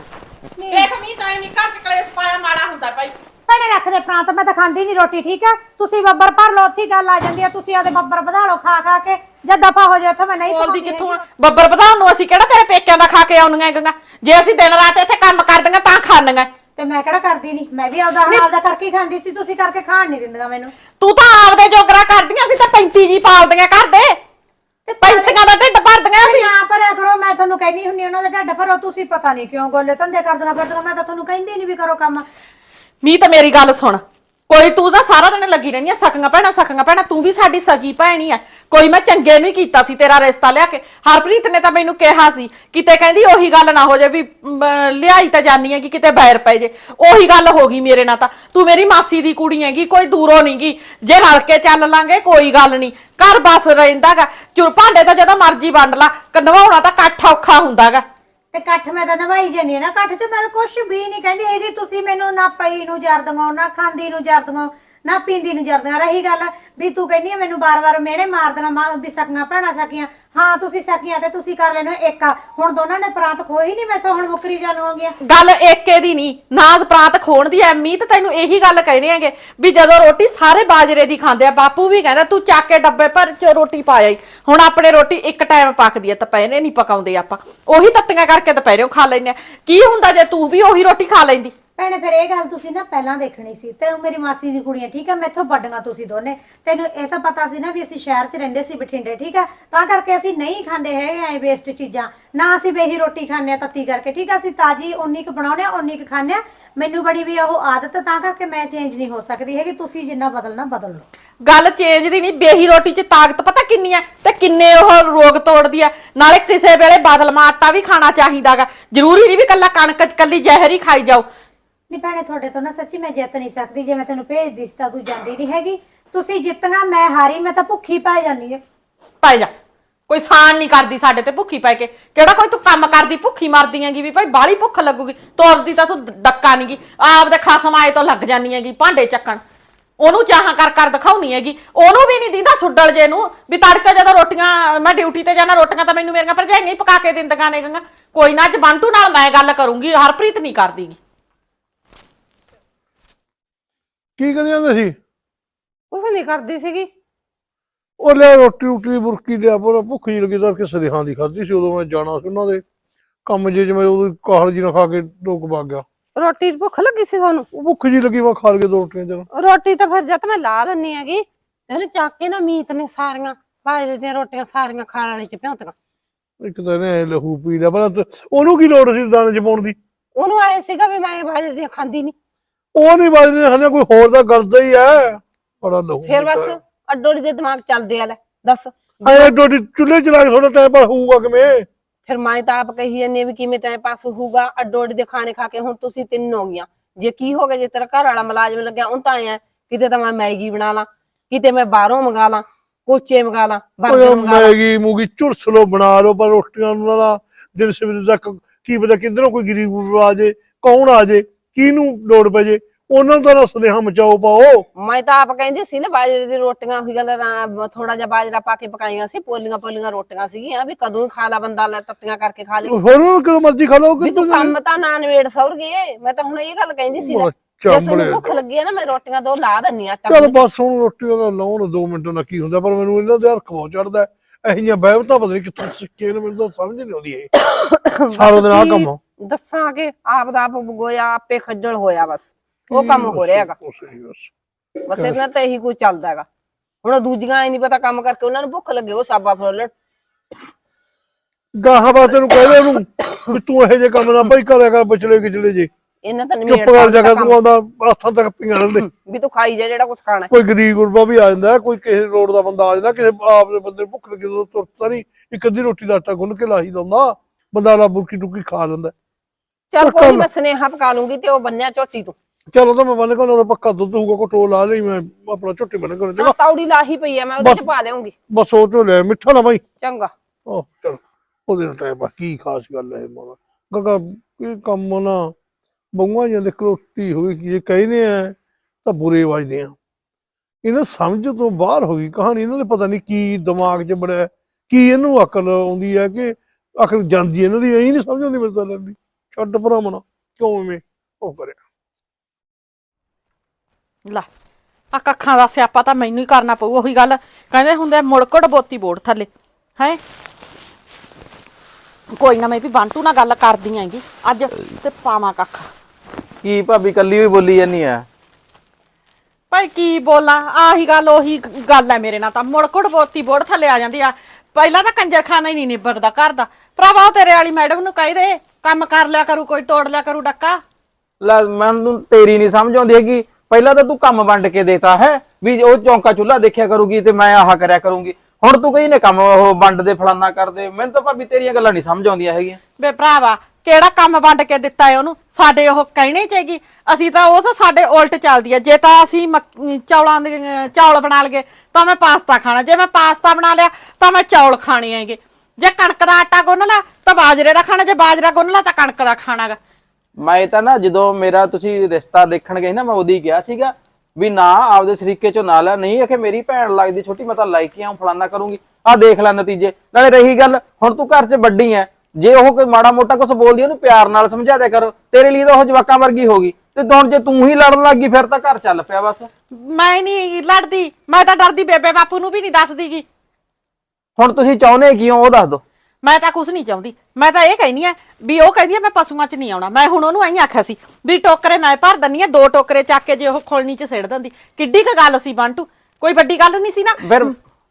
ਵੇਖ ਮੀ ਤਾਂ ਐਵੇਂ ਘਰ ਚ ਕਲੇਸ਼ ਪਾਇਆ ਮਾੜਾ ਹੁੰਦਾ ਭਾਈ। ਭੈਣੇ ਰੱਖ ਦੇ ਪ੍ਰਾਂਤ ਮੈਂ ਤਾਂ ਖਾਂਦੀ ਨਹੀਂ ਰੋਟੀ ਠੀਕ ਹੈ ਤੁਸੀਂ ਬੱਬਰ ਭਰ ਲਓ ਉੱਥੇ ਹੀ ਗੱਲ ਆ ਜਾਂਦੀ ਆ ਤੁਸੀਂ ਆਦੇ ਬੱਬਰ ਵਧਾ ਲਓ ਖਾ ਖਾ ਕੇ। ਜਦ ਦਫਾ ਹੋ ਜਾਏ ਉੱਥੇ ਮੈਂ ਨਹੀਂ ਬੋਲਦੀ ਕਿੱਥੋਂ ਆ? ਬੱਬਰ ਵਧਾਉਣ ਨੂੰ ਅਸੀਂ ਕਿਹੜਾ ਤੇਰੇ ਪੇਕਿਆਂ ਦਾ ਖਾ ਕੇ ਆਉਣੀਆਂ ਹੈਗੀਆਂ ਜੇ ਅਸੀਂ ਦਿਨ ਰਾਤ ਇੱਥੇ ਕੰਮ ਕਰਦੀਆਂ ਤਾਂ ਖਾਣੀਆਂ। ਤੇ ਮੈਂ ਕਿਹੜਾ ਕਰਦੀ ਨਹੀਂ ਮੈਂ ਵੀ ਆਪਦਾ ਹੁਣ ਆਪਦਾ ਕਰਕੇ ਹੀ ਖਾਂਦੀ ਸੀ ਤੁਸੀਂ ਕਰਕੇ ਖਾਣ ਨਹੀਂ ਦਿੰਦੀਆਂ ਮੈਨੂੰ। ਤੂੰ ਤਾਂ ਆਪਦੇ ਜੋਗਰਾ ਕਰਦੀਆਂ ਸੀ ਤਾਂ 35 ਜੀ ਪਾਲਦੀਆਂ ਘਰ ਦੇ। ਤੇ 35 ਦਾ ਢਿੱਡ ਭਰਦੀਆਂ ਸੀ। ਨਾ ਭਰਿਆ ਕਰੋ ਮੈਂ ਤੁਹਾਨੂੰ ਕਹਿੰਦੀ ਹੁੰਨੀ ਉਹਨਾਂ ਦੇ ਢੱਡ ਭਰੋ ਤੁਸੀਂ ਪਤਾ ਨਹੀਂ ਕਿਉਂ ਗੋਲੇ ਧੰਦੇ ਕਰਦਣਾ ਫਿਰਦੀਆਂ ਮੈਂ ਤਾਂ ਤੁਹਾਨੂੰ ਕਹਿੰਦੀ ਨਹੀਂ ਵੀ ਕਰੋ ਕੰਮ। ਮੀ ਤਾਂ ਮੇਰੀ ਗੱਲ ਸੁਣ। ਕੋਈ ਤੂੰ ਤਾਂ ਸਾਰਾ ਦਿਨ ਲੱਗੀ ਰਹਿੰਦੀ ਆ ਸਕੀਆਂ ਭੈਣਾਂ ਸਕੀਆਂ ਭੈਣਾਂ ਤੂੰ ਵੀ ਸਾਡੀ ਸਗੀ ਭੈਣੀ ਆ। ਕੋਈ ਮੈਂ ਚੰਗੇ ਨਹੀਂ ਕੀਤਾ ਸੀ ਤੇਰਾ ਰਿਸ਼ਤਾ ਲਿਆ ਕੇ। ਹਰਪ੍ਰੀਤ ਨੇ ਤਾਂ ਮੈਨੂੰ ਕਿਹਾ ਸੀ ਕਿਤੇ ਕਹਿੰਦੀ ਉਹੀ ਗੱਲ ਨਾ ਹੋ ਜਾਏ ਵੀ ਮ, ਲਿਆਈ ਤਾਂ ਜਾਨੀ ਹੈ ਕਿ ਕਿਤੇ ਬੈਰ ਪੈ ਜੇ। ਉਹੀ ਗੱਲ ਹੋ ਗਈ ਮੇਰੇ ਨਾਲ ਤਾਂ। ਤੂੰ ਮੇਰੀ ਮਾਸੀ ਦੀ ਕੁੜੀ ਹੈਗੀ ਕੋਈ ਦੂਰੋਂ ਨਹੀਂਗੀ ਜੇ ਰਲ ਕੇ ਚੱਲ ਲਾਂਗੇ ਕੋਈ ਗੱਲ ਨਹੀਂ ਘਰ ਬਸ ਰਹਿੰਦਾਗਾ ਚੁਰ ਭਾਂਡੇ ਤਾਂ ਜਦੋਂ ਮਰਜ਼ੀ ਵੰਡ ਲਾ ਨਵਾਉਣਾ ਤਾਂ ਇਕੱਠ ਔਖਾ ਹੁੰਦਾਗਾ। ਤੇ ਇਕੱਠ ਮੈਂ ਤਾਂ ਨਵਾਈ ਜਾਨੀ ਆ ਨਾ ਇਕੱਠ 'ਚ ਮੈਂ ਕੁਝ ਵੀ ਨਹੀਂ ਕਹਿੰਦੀ ਹੈਗੀ ਤੁਸੀਂ ਮੈਨੂੰ ਨਾ ਪਈ ਨੂੰ ਜਰ ਦਵਾਓ ਨਾ ਖਾਂਦੀ ਨੂੰ ਜਰ ਦਵਾਓ ਨਾ ਪੀਂਦੀ ਨੂੰ ਜਰ ਰਹੀ ਗੱਲ, ਵੀ ਤੂੰ ਕਹਿੰਦੀ ਆ ਮੈਨੂੰ ਬਾਰ-ਬਾਰ ਮਿਹਣੇ ਮਾਰਦੀਆਂ ਮਾਂ ਵੀ ਸਕੀਆਂ ਭੈਣਾਂ ਸਕੀਆਂ। ਹਾਂ, ਤੁਸੀਂ ਸਕੀਆਂ ਤੇ ਤੁਸੀਂ ਕਰ ਲੈਣੋ ਇੱਕ ਆ। ਹੁਣ ਦੋਨਾਂ ਨੇ ਪ੍ਰਾਂਤ ਖੋਈ ਨਹੀਂ ਮੈਥੋਂ, ਹੁਣ ਮੁਕਰੀ ਜਾਣ ਹੋ ਗਿਆ ਗੱਲ ਏਕੇ ਦੀ ਨਹੀਂ ਨਾਜ਼ ਪ੍ਰਾਂਤ ਖੋਣ ਦੀ ਐ। ਮੀਤ ਤੈਨੂੰ ਇਹੀ ਗੱਲ ਕਹਿਣੇ ਆਂਗੇ ਵੀ ਜਦੋਂ ਰੋਟੀ ਸਾਰੇ ਬਾਜਰੇ ਦੀ ਖਾਂਦੇ ਆ, ਬਾਪੂ ਵੀ ਕਹਿੰਦਾ, ਤੂੰ ਚੱਕ ਕੇ ਡੱਬੇ ਭਰ ਚ ਰੋਟੀ ਪਾ ਆਈ। ਹੁਣ ਆਪਣੇ ਰੋਟੀ ਇੱਕ ਟਾਈਮ ਪੱਕਦੀ ਐ, ਦੁਪਹਿਰੇ ਨਹੀਂ ਪਕਾਉਂਦੇ ਆਪਾਂ। ਉਹੀ ਤੱਤੀਆਂ ਕਰਕੇ ਦੁਪਹਿਰੇ ਖਾ ਲੈਂਦੇ ਆ। ਕੀ ਹੁੰਦਾ ਜੇ ਤੂੰ ਵੀ ਉਹੀ ਰੋਟੀ ਖਾ ਲੈਂਦੀ? ਭੈਣੇ, ਫਿਰ ਇਹ ਗੱਲ ਤੁਸੀਂ ਨਾ ਪਹਿਲਾਂ ਦੇਖਣੀ ਸੀ ਤੇ ਮੇਰੀ ਮਾਸੀ ਦੀ ਕੁੜੀਆਂ, ਠੀਕ ਆ? ਮੈਥੋਂ ਵੱਡੀਆਂ ਤੁਸੀਂ ਦੋਨੇ। ਤੈਨੂੰ ਇਹ ਤਾਂ ਪਤਾ ਸੀ ਨਾ ਵੀ ਅਸੀਂ ਸ਼ਹਿਰ 'ਚ ਰਹਿੰਦੇ ਸੀ ਬਠਿੰਡੇ, ਠੀਕ ਆ? ਤਾਂ ਕਰਕੇ ਅਸੀਂ ਨਹੀਂ ਖਾਂਦੇ ਹੈਗੇ ਐ ਵੇਸਟ ਚੀਜ਼ਾਂ। ਨਾ ਅਸੀਂ ਬੇਹੀ ਰੋਟੀ ਖਾਂਦੇ ਆ ਤੱਤੀ ਕਰਕੇ, ਠੀਕ ਆ? ਅਸੀਂ ਤਾਜੀ ਉਨੀ ਕੁ ਬਣਾਉਨੇ ਆ ਉਨੀ ਕੁ ਖਾਂਦੇ ਆ ਮੈਨੂੰ ਬੜੀ ਵੀ ਉਹ ਆਦਤ, ਤਾਂ ਕਰਕੇ ਮੈਂ ਚੇਂਜ ਨਹੀਂ ਹੋ ਸਕਦੀ ਹੈਗੀ। ਤੁਸੀਂ ਜਿੰਨਾ ਬਦਲਣਾ ਬਦਲ ਲਓ। ਗੱਲ ਚੇਂਜ ਦੀ ਨਹੀਂ ਬੇਹੀ ਰੋਟੀ 'ਚ ਤਾਕਤ ਪਤਾ ਕਿੰਨੀ ਐ ਤੇ ਕਿੰਨੇ ਉਹ ਰੋਗ ਤੋੜਦੀ ਐ ਨਾਲੇ ਕਿਸੇ ਵੇਲੇ ਬਾਦਲਮਾ ਆਟਾ ਵੀ ਖਾਣਾ ਚਾਹੀਦਾਗਾ। ਜ਼ਰੂਰੀ ਨਹੀਂ ਵੀ ਕੱਲਾ ਕਣਕ, ਕੱਲੀ ਜ਼ਹਿਰ ਹੀ ਖਾਈ ਜਾਓ। ਨਹੀਂ ਭੈਣੇ, ਤੁਹਾਡੇ ਤੋਂ ਨਾ ਸੱਚੀ ਮੈਂ ਜਿੱਤ ਨਹੀਂ ਸਕਦੀ, ਜੇ ਮੈਂ ਤੈਨੂੰ ਭੇਜਦੀ ਸੀ ਤਾਂ ਤੂੰ ਜਾਂਦੀ ਨਹੀਂ ਹੈਗੀ। ਤੁਸੀਂ ਜਿੱਤੀਆਂ, ਮੈਂ ਹਾਰੀ, ਮੈਂ ਤਾਂ ਭੁੱਖੀ ਪੈ ਜਾਂਦੀ ਹੈ। ਪੈ ਜਾ। ਕੋਈ ਸਾਨ ਨਹੀਂ ਕਰਦੀ ਸਾਡੇ ਤੇ ਭੁੱਖੀ ਪੈ ਕੇ। ਕਿਹੜਾ ਕੋਈ ਤੂੰ ਕੰਮ ਕਰਦੀ, ਭੁੱਖੀ ਮਰਦੀ ਹੈਗੀ ਵੀ, ਭਾਈ ਬਾਲੀ ਭੁੱਖ ਲੱਗੂਗੀ। ਤੋਰਦੀ ਤਾਂ ਤੂੰ ਡੱਕਾ ਨਹੀਂਗੀ ਆਪਦੇ ਖਸਮ ਆਏ ਤੋਂ ਲੱਗ ਜਾਨੀ ਹੈਗੀ, ਭਾਂਡੇ ਚੱਕਣ। ਉਹਨੂੰ ਚਾਹਾਂ ਕਰ ਕਰ ਦਿਖਾਉਣੀ ਹੈਗੀ। ਉਹਨੂੰ ਵੀ ਨਹੀਂ ਦਿੰਦਾ ਸੁੱਡਲ ਜੇ ਨੂੰ, ਵੀ ਤੜਕੇ ਜਦੋਂ ਰੋਟੀਆਂ, ਮੈਂ ਡਿਊਟੀ ਤੇ ਜਾਣਾ, ਰੋਟੀਆਂ ਤਾਂ ਮੈਨੂੰ ਮੇਰੀਆਂ ਭਰਜਾਈਆਂ ਹੀ ਪਕਾ ਕੇ ਦਿੰਦੀਆਂ ਨੇ ਗੀਆਂ ਕੋਈ ਨਾ, ਅੱਜ ਬੰਟੂ ਨਾਲ ਮੈਂ ਗੱਲ ਕਰੂੰਗੀ, ਹਰਪ੍ਰੀਤ ਨਹੀਂ ਕਰਦੀਗੀ ਕੀ ਕਰੀ ਜਾਂਦੇ ਸੀ? ਕੁਛ ਨਹੀਂ ਕਰਦੀ ਸੀਗੀ। ਉਹ ਲੈ ਰੋਟੀ ਰੋਟੀ ਦੀ ਬੁਰਕੀ ਲਿਆ ਪਰ ਭੁੱਖ ਜੀ ਲੱਗੀ ਤਾਂ ਕਿ ਸਦੇਹਾਂ ਦੀ ਖਾਧੀ ਸੀ ਉਦੋਂ ਮੈਂ ਜਾਣਾ ਸੀ ਉਹਨਾਂ ਦੇ। ਕੰਮ ਜੇ ਜਿਵੇਂ ਉਦੋਂ ਕਾਹਲ ਜੀ ਨਾ ਖਾ ਕੇ ਲੋਕ ਵਗ ਗਿਆ। ਰੋਟੀ ਦੀ ਭੁੱਖ ਲੱਗੀ ਸੀ ਤੁਹਾਨੂੰ? ਉਹ ਭੁੱਖ ਜੀ ਲੱਗੀ ਮੈਂ ਖਾ ਲਗੇ ਦੋ ਰੋਟੀਆਂ ਚਲ। ਰੋਟੀ ਤਾਂ ਫਿਰ ਜਦ ਮੈਂ ਲਾ ਲੈਣੀ ਹੈਗੀ ਇਹਨੇ ਚੱਕ ਕੇ ਨਾ ਮੀਤ ਨੇ ਸਾਰੀਆਂ ਬਾਜਰੇ ਦੀਆਂ ਰੋਟੀਆਂ ਸਾਰੀਆਂ ਖਾਣ ਵਾਲੇ ਚ ਭਿਉਂਤੀਆਂ। ਇੱਕ ਤਾਂ ਇਹਨੇ ਲਹੂ ਪੀ ਲਿਆ ਪਰ ਉਹਨੂੰ ਕੀ ਲੋੜ ਸੀ ਦਾਣੇ ਚ ਪਾਉਣ ਦੀ? ਉਹਨੂੰ ਆਏ ਸੀਗਾ ਵੀ ਮੈਂ ਬਾਜਰੇ ਦੀਆਂ ਖਾਂਦੀ ਨਹੀਂ ਉਹ ਨਹੀਂ ਬਾਜਨੇ ਹਨੇ ਕੋਈ ਹੋਰ ਦਾ ਗਲਦਾ ਹੀ ਐ ਬੜਾ ਲਹੂ ਫਿਰ ਬਸ ਅੱਡੋੜੀ ਦੇ ਦਿਮਾਗ ਚੱਲਦੇ ਆ ਲੈ ਦੱਸ। ਐ ਡੋਡੀ ਚੁੱਲ੍ਹੇ ਚਲਾ ਕੇ ਥੋੜਾ ਟਾਈਮ ਪਾਸ ਹੋਊਗਾ ਕਿਵੇਂ? ਫਿਰ ਮੈਂ ਤਾਂ ਆਪ ਕਹੀ ਹਾਂ ਵੀ ਕਿਵੇਂ ਟਾਈਮ ਪਾਸ ਹੋਊਗਾ ਅੱਡੋੜੀ ਦੇ ਖਾਣੇ ਖਾ ਕੇ ਹੁਣ ਤੁਸੀਂ ਤਿੰਨ ਹੋ ਗਈਆਂ। ਜੇ ਕੀ ਹੋ ਗਿਆ ਜੇ ਤੇਰਾ ਘਰ ਵਾਲਾ ਮੁਲਾਜ਼ਮ ਲੱਗਿਆ ਉਹ ਤਾਂ ਆਇਆ ਕਿਤੇ ਤਾਂ ਮੈਂ ਮੈਗੀ ਬਣਾ ਲਾਂ ਕਿਤੇ ਮੈਂ ਬਾਹਰੋਂ ਮੰਗਾ ਲਾਂ ਕੋਚੇ ਮੰਗਾ ਲਾਂ ਬਰਗਰ ਮੰਗਾ ਲਾਂ। ਮੈਗੀ ਮੂਗੀ ਝੁਰਸ ਲੋ ਬਣਾ ਲਓ ਪਰ ਰੋਟੀਆਂ ਨੂੰ ਨਾ ਦਿਨ ਸਵੇਰ ਤੱਕ ਕੀ ਪਤਾ ਕਿੱਧਰੋਂ ਕੋਈ ਗਰੀਬ ਆ ਜੇ ਕੌਣ ਆ ਜੇ। ਕਿਹਨੂੰ ਲੋੜ ਪੈ ਜੇ? ਉਹਨਾਂ ਨੂੰ ਤਾਂ ਸੁਨੇਹਾ ਮਚਾਓ ਪਾਓ। ਮੈਂ ਤਾਂ ਆਪ ਕਹਿੰਦੀ ਸੀ ਨਾ ਬਾਜਰੇ ਦੀ ਰੋਟੀਆਂ ਹੋਈ ਗੱਲ ਥੋੜਾ ਜਿਹਾ ਬਾਜਰਾ ਪਾ ਕੇ ਪਕਾਈਆਂ ਸੀ ਪੋਲੀਆਂ ਪੋਲੀਆਂ ਰੋਟੀਆਂ ਸੀਗੀਆਂ ਵੀ ਕਦੋਂ ਹੀ ਖਾ ਲਾ ਬੰਦਾ ਲੈ ਤੱਤੀਆਂ ਕਰਕੇ ਖਾ ਲੇ। ਹੋਰ ਕਦੋਂ ਮਰਜ਼ੀ ਖਾ ਲਓ ਵੀ ਤੂੰ ਕੰਮ ਤਾਂ ਨਾ ਨਵੇੜ ਸੌਰ ਗਏ ਮੈਂ ਤਾਂ ਹੁਣ ਇਹ ਗੱਲ ਕਹਿੰਦੀ ਸੀ ਨਾ ਜੇ ਤੁਹਾਨੂੰ ਭੁੱਖ ਲੱਗੀ ਹੈ ਨਾ ਮੈਂ ਰੋਟੀਆਂ ਦੋ ਲਾ ਦਿੰਨੀ ਆ ਆਟਾ ਚਲ। ਬਸ ਹੁਣ ਰੋਟੀ ਦਾ ਲਾਉਣ 2 ਮਿੰਟ ਨਾਲ ਕੀ ਹੁੰਦਾ ਪਰ ਮੈਨੂੰ ਇਹਨਾਂ ਦੇ ਹਰਖ ਬਹੁਤ ਚੜਦਾ ਇਹੋ ਜਿਹੀਆਂ ਪਤਾ ਨਹੀਂ ਕਿੱਥੋਂ ਸਿੱਕੇ ਨੇ ਮੈਨੂੰ ਤਾਂ ਸਮਝ ਨਹੀਂ ਆਉਂਦੀ ਇਹ। ਸਾਰਾ ਦਿਨ ਆ ਕੀ ਕੰਮ ਦੱਸਾਂ ਕਿ ਆਪ ਦਾ ਆਪ ਗੋਇਆ ਆਪੇ ਖੱਜਲ ਹੋਇਆ ਬਸ। ਉਹ ਕੰਮ ਹੋ ਰਿਹਾ ਹੈਗਾ। ਬਸ ਇਹਨਾਂ ਤੇ ਇਹੀ ਕੁਝ ਚੱਲਦਾ ਹੈਗਾ। ਹੁਣ ਦੂਜੀਆਂ ਐ ਨਹੀਂ ਪਤਾ ਕੰਮ ਕਰਕੇ ਉਹਨਾਂ ਨੂੰ ਭੁੱਖ ਲੱਗੇ ਉਹ ਸਾਬਾ ਫਰੋਲਟ ਗਾਹਾਂ ਬਾਤੇ ਨੂੰ ਕਹਦੇ ਉਹਨੂੰ ਵੀ ਤੂੰ ਇਹੋ ਜਿਹੇ ਕੰਮ ਨਾ ਭਾਈ ਕਰਿਆ ਕਰ ਵਿਚਲੇ ਕਿਚਲੇ ਜੇ। ਇਹਨਾਂ ਤਾਂ ਚੁੱਪ ਨਿਮੇੜ ਕਰ ਜਾ ਕੇ ਤੂੰ ਆਉਂਦਾ ਹੱਥਾਂ ਤੱਕ ਪੀਆਂ ਰਹਿੰਦੇ। ਵੀ ਤੂੰ ਖਾਈ ਜਾ ਜਿਹੜਾ ਕੁਝ ਖਾਣਾ। ਕੋਈ ਗਰੀਬ ਗੁਰਬਾ ਵੀ ਆ ਜਾਂਦਾ ਕੋਈ ਕਿਸੇ ਰੋਡ ਦਾ ਬੰਦਾ ਆ ਜਾਂਦਾ ਕਿਸੇ ਆਪ ਦੇ ਬੰਦੇ ਨੂੰ ਭੁੱਖ ਲੱਗੀ ਤਾਂ ਤੁਰਤਾ ਨਹੀਂ ਇੱਕ ਅੱਧੀ ਰੋਟੀ ਦਾ ਆਟਾ ਗੁੰਨ ਕੇ ਲਾਹੀ ਦਿੰਦਾ ਬੰਦਾ ਲਾ ਬੁਰਕੀ ਟੁਕੀ ਖਾ ਲੈਂਦਾ। ਚੱਲ ਕੋਈ ਨੀ, ਮੈਂ ਸਨੇਹਾ ਪਕਾ ਲੂੰਗੀ ਤੇ ਉਹ ਬੰਨਿਆ ਝੋਟੀ ਤੂੰ। ਚਲੋ ਤਾਂ ਮੈਂ ਬੰਨ ਕੇ ਉਹਦਾ ਪੱਕਾ ਦੁੱਧ ਹੋਊਗਾ ਕੋ ਟੋਲ ਲਾ ਲਈ ਮੈਂ ਆਪਣਾ ਝੁੱਟੀ ਬੰਨ ਕੇ ਹਾਂ ਚਲੋ ਤੌੜੀ ਲਾਹੀ ਪਈ ਆ ਮੈਂ ਉਹਦੇ ਚ। ਪਾ ਲਿਆਉਂਗੀ। ਬਸ ਉਹ ਤੋਂ ਲੈ ਮਿੱਠਾ ਨਾ ਬਾਈ। ਚੰਗਾ। ਉਹ ਚਲ ਉਹਦੇ ਨਾਲ ਟਾਈਮ ਆ ਕੀ ਖਾਸ ਗੱਲ ਹੈ ਮਾਰਾ ਗਗਾ ਇਹ ਕੰਮ ਨਾ ਬਹੂਆਂ ਜਾਂਦੇ ਕਰੋਟੀ ਹੋਈ ਕੀ ਇਹ ਕਹਿੰਦੇ ਆ ਤਾਂ ਬੁਰੇ ਵੱਜਦੇ ਆ। ਇਹਨਾਂ ਸਮਝ ਤੋਂ ਬਾਹਰ ਹੋ ਗਈ ਕਹਾਣੀ ਇਹਨਾਂ ਦੇ ਪਤਾ ਨਹੀਂ ਕੀ ਦਿਮਾਗ 'ਚ ਬੜਿਆ ਕੀ ਇਹਨੂੰ ਅਕਲ ਆਉਂਦੀ ਹੈ ਕਿ ਅਕਲ ਜਾਂਦੀ ਇਹਨਾਂ ਦੀ ਐਂ ਨਹੀਂ ਸਮਝ ਆਉਂਦੀ ਮੇਰੇ ਤਾਂ ਲੱਗਦੀ ਛੱਡ ਭਰਾਮਣਾ ਕਿਉਂ ਐਵੇਂ? ਉਹ ਕਰਿਆ। ਲੈ ਆ ਕੱਖਾਂ ਦਾ ਸਿਆਪਾ ਤਾਂ ਮੈਨੂੰ ਹੀ ਕਰਨਾ ਪਊ ਉਹੀ ਗੱਲ। ਕਹਿੰਦੇ ਹੁੰਦੇ ਮੁੜਕੜ ਬੋਤੀ ਬੋੜ ਥੱਲੇ ਹੈ? ਕੋਈ ਨਾ ਮੈਂ ਵੀ ਬੰਟੂ ਨਾਲ ਗੱਲ ਕਰਦੀ ਆਂਗੀ ਅੱਜ ਤੇ ਪਾਵਾਂ ਕੱਖ। ਕੀ ਭਾਬੀ ਕੱਲੀ ਵੀ ਬੋਲੀ ਜਾਨੀ ਆ ਭਾਈ ਕੀ ਬੋਲਾਂ ਆਹੀ ਗੱਲ ਉਹੀ ਗੱਲ ਹੈ ਮੇਰੇ ਨਾਲ ਤਾਂ। ਮੁੜਕੜ ਬੋਤੀ ਬੋੜ ਥੱਲੇ ਆ ਜਾਂਦੀ ਆ। ਪਹਿਲਾਂ ਤਾਂ ਕੰਜਰਖਾਨਾ ਹੀ ਨਹੀਂ ਨਿਬੜਦਾ ਘਰ ਦਾ। ਭਰਾਵਾ ਉਹ ਤੇਰੇ ਵਾਲੀ ਮੈਡਮ ਨੂੰ ਕਹਿ ਦੇ। ਕੰਮ ਕਰ ਲਿਆ ਕਰੂ ਕੋਈ ਤੋੜ ਲਿਆ ਕਰੂ ਡੱਕਾ। ਲੈ ਮੈਨੂੰ ਤੇਰੀ ਨਹੀਂ ਸਮਝ ਆਉਂਦੀ ਹੈਗੀ। ਪਹਿਲਾਂ ਤਾਂ ਤੂੰ ਕੰਮ ਵੰਡ ਕੇ ਦੇਤਾ ਹੈ ਵੀ ਉਹ ਚੌਂਕਾ ਚੁੱਲ੍ਹਾ ਦੇਖਿਆ ਕਰੂਗੀ ਤੇ ਮੈਂ ਆਹ ਕਰਿਆ ਕਰੂੰਗੀ। ਹੁਣ ਤੂੰ ਕਹੀ ਨੇ ਕੰਮ ਉਹ ਵੰਡ ਦੇ ਫਲਾਨਾ ਕਰਦੇ ਮੈਨੂੰ ਤਾਂ ਭਾਬੀ ਤੇਰੀਆਂ ਗੱਲਾਂ ਨਹੀਂ ਸਮਝ ਆਉਂਦੀਆਂ ਹੈਗੀਆਂ। ਵੇ ਭਰਾਵਾ ਕਿਹੜਾ ਕੰਮ ਵੰਡ ਕੇ ਦਿੱਤਾ ਹੈ ਉਹਨੂੰ? ਸਾਡੇ ਉਹ ਕਹਿਣੇ ਚਾਹੀਗੀ ਅਸੀਂ ਤਾਂ ਉਹ ਤਾਂ ਸਾਡੇ ਉਲਟ ਚੱਲਦੀ ਹੈ। ਜੇ ਤਾਂ ਅਸੀਂ ਮੱਕ- ਚੌਲਾਂ ਦੇ ਚੌਲ ਬਣਾ ਲਗੇ ਤਾਂ ਮੈਂ ਪਾਸਤਾ ਖਾਣਾ। ਜੇ ਮੈਂ ਪਾਸਤਾ ਬਣਾ ਲਿਆ ਤਾਂ ਮੈਂ ਚੌਲ ਖਾਣੇ ਹੈਗੇ। ਜੇ ਕਣਕ ਦਾ ਆਟਾ ਗੁੰਨ ਲਾ ਤਾਂ ਬਾਜਰੇ ਦਾ ਖਾਣਾ ਜੇ ਬਾਜਰਾ ਗੁੰਨ ਲਾ ਤਾਂ ਕਣਕ ਦਾ ਖਾਣਾਗਾ ਮੈਂ ਤਾਂ ਨਾ ਜਦੋਂ ਮੇਰਾ ਤੁਸੀਂ ਰਿਸ਼ਤਾ ਦੇਖਣ ਗਏ ਨਾ ਮੈਂ ਉਹਦੀ ਕਿਹਾ ਸੀਗਾ ਵੀ ਨਾ ਆਪਦੇ ਸ਼ਰੀਕੇ ਚੋਂ ਨਾ ਲੈ ਨਹੀਂ ਆਖੇ ਮੇਰੀ ਭੈਣ ਲੱਗਦੀ ਛੋਟੀ ਮੈਂ ਤਾਂ ਲੈ ਕੇ ਆਉਂ ਫਲਾਨਾ ਕਰੂੰਗੀ। ਆਹ ਦੇਖ ਲੈ ਨਤੀਜੇ। ਨਾਲੇ ਰਹੀ ਗੱਲ ਹੁਣ ਤੂੰ ਘਰ 'ਚ ਵੱਡੀ ਐ। ਜੇ ਉਹ ਕੋਈ ਮਾੜਾ ਮੋਟਾ ਕੁਝ ਬੋਲਦੀ ਆ, ਉਹਨੂੰ ਪਿਆਰ ਨਾਲ ਸਮਝਾ ਦਿਆ ਕਰ। ਤੇਰੇ ਲਈ ਤਾਂ ਉਹ ਜਵਾਕਾਂ ਵਰਗੀ ਹੋ ਗਈ। ਤੇ ਹੁਣ ਜੇ ਤੂੰ ਹੀ ਲੜਨ ਲੱਗੀ ਫਿਰ ਤਾਂ ਘਰ ਚੱਲ ਪਿਆ ਬਸ। ਮੈਂ ਨਹੀਂ ਲੜਦੀ ਮੈਂ ਤਾਂ ਡਰਦੀ ਬੇਬੇ ਬਾਪੂ ਨੂੰ ਵੀ ਨਹੀਂ ਦੱਸਦੀਗੀ ਹੁਣ ਤੁਸੀਂ ਚਾਹੁੰਦੇ ਕੀ ਹੋ ਉਹ ਦੱਸ ਦਿਓ। ਮੈਂ ਤਾਂ ਕੁਝ ਨਹੀਂ ਚਾਹੁੰਦੀ। ਮੈਂ ਤਾਂ ਇਹ ਕਹਿਨੀ ਆ ਵੀ ਉਹ ਕਹਿੰਦੀ ਆ ਮੈਂ ਪਸ਼ੂਆਂ 'ਚ ਨਹੀਂ ਆਉਣਾ। ਮੈਂ ਹੁਣ ਉਹਨੂੰ ਐਂ ਆਖਿਆ ਸੀ ਵੀ ਟੋਕਰੇ ਮੈਂ ਭਰ ਦੰਨੀ ਆ ਦੋ ਟੋਕਰੇ ਚੱਕ ਕੇ ਜੇ ਉਹ ਖੋਲਣੀ 'ਚ ਸਿੱਟ ਦਿੰਦੀ। ਕਿੱਡੀ ਕੁ ਗੱਲ ਸੀ ਬੰਟੂ। ਕੋਈ ਵੱਡੀ ਗੱਲ ਨਹੀਂ ਸੀ ਨਾ। ਫਿਰ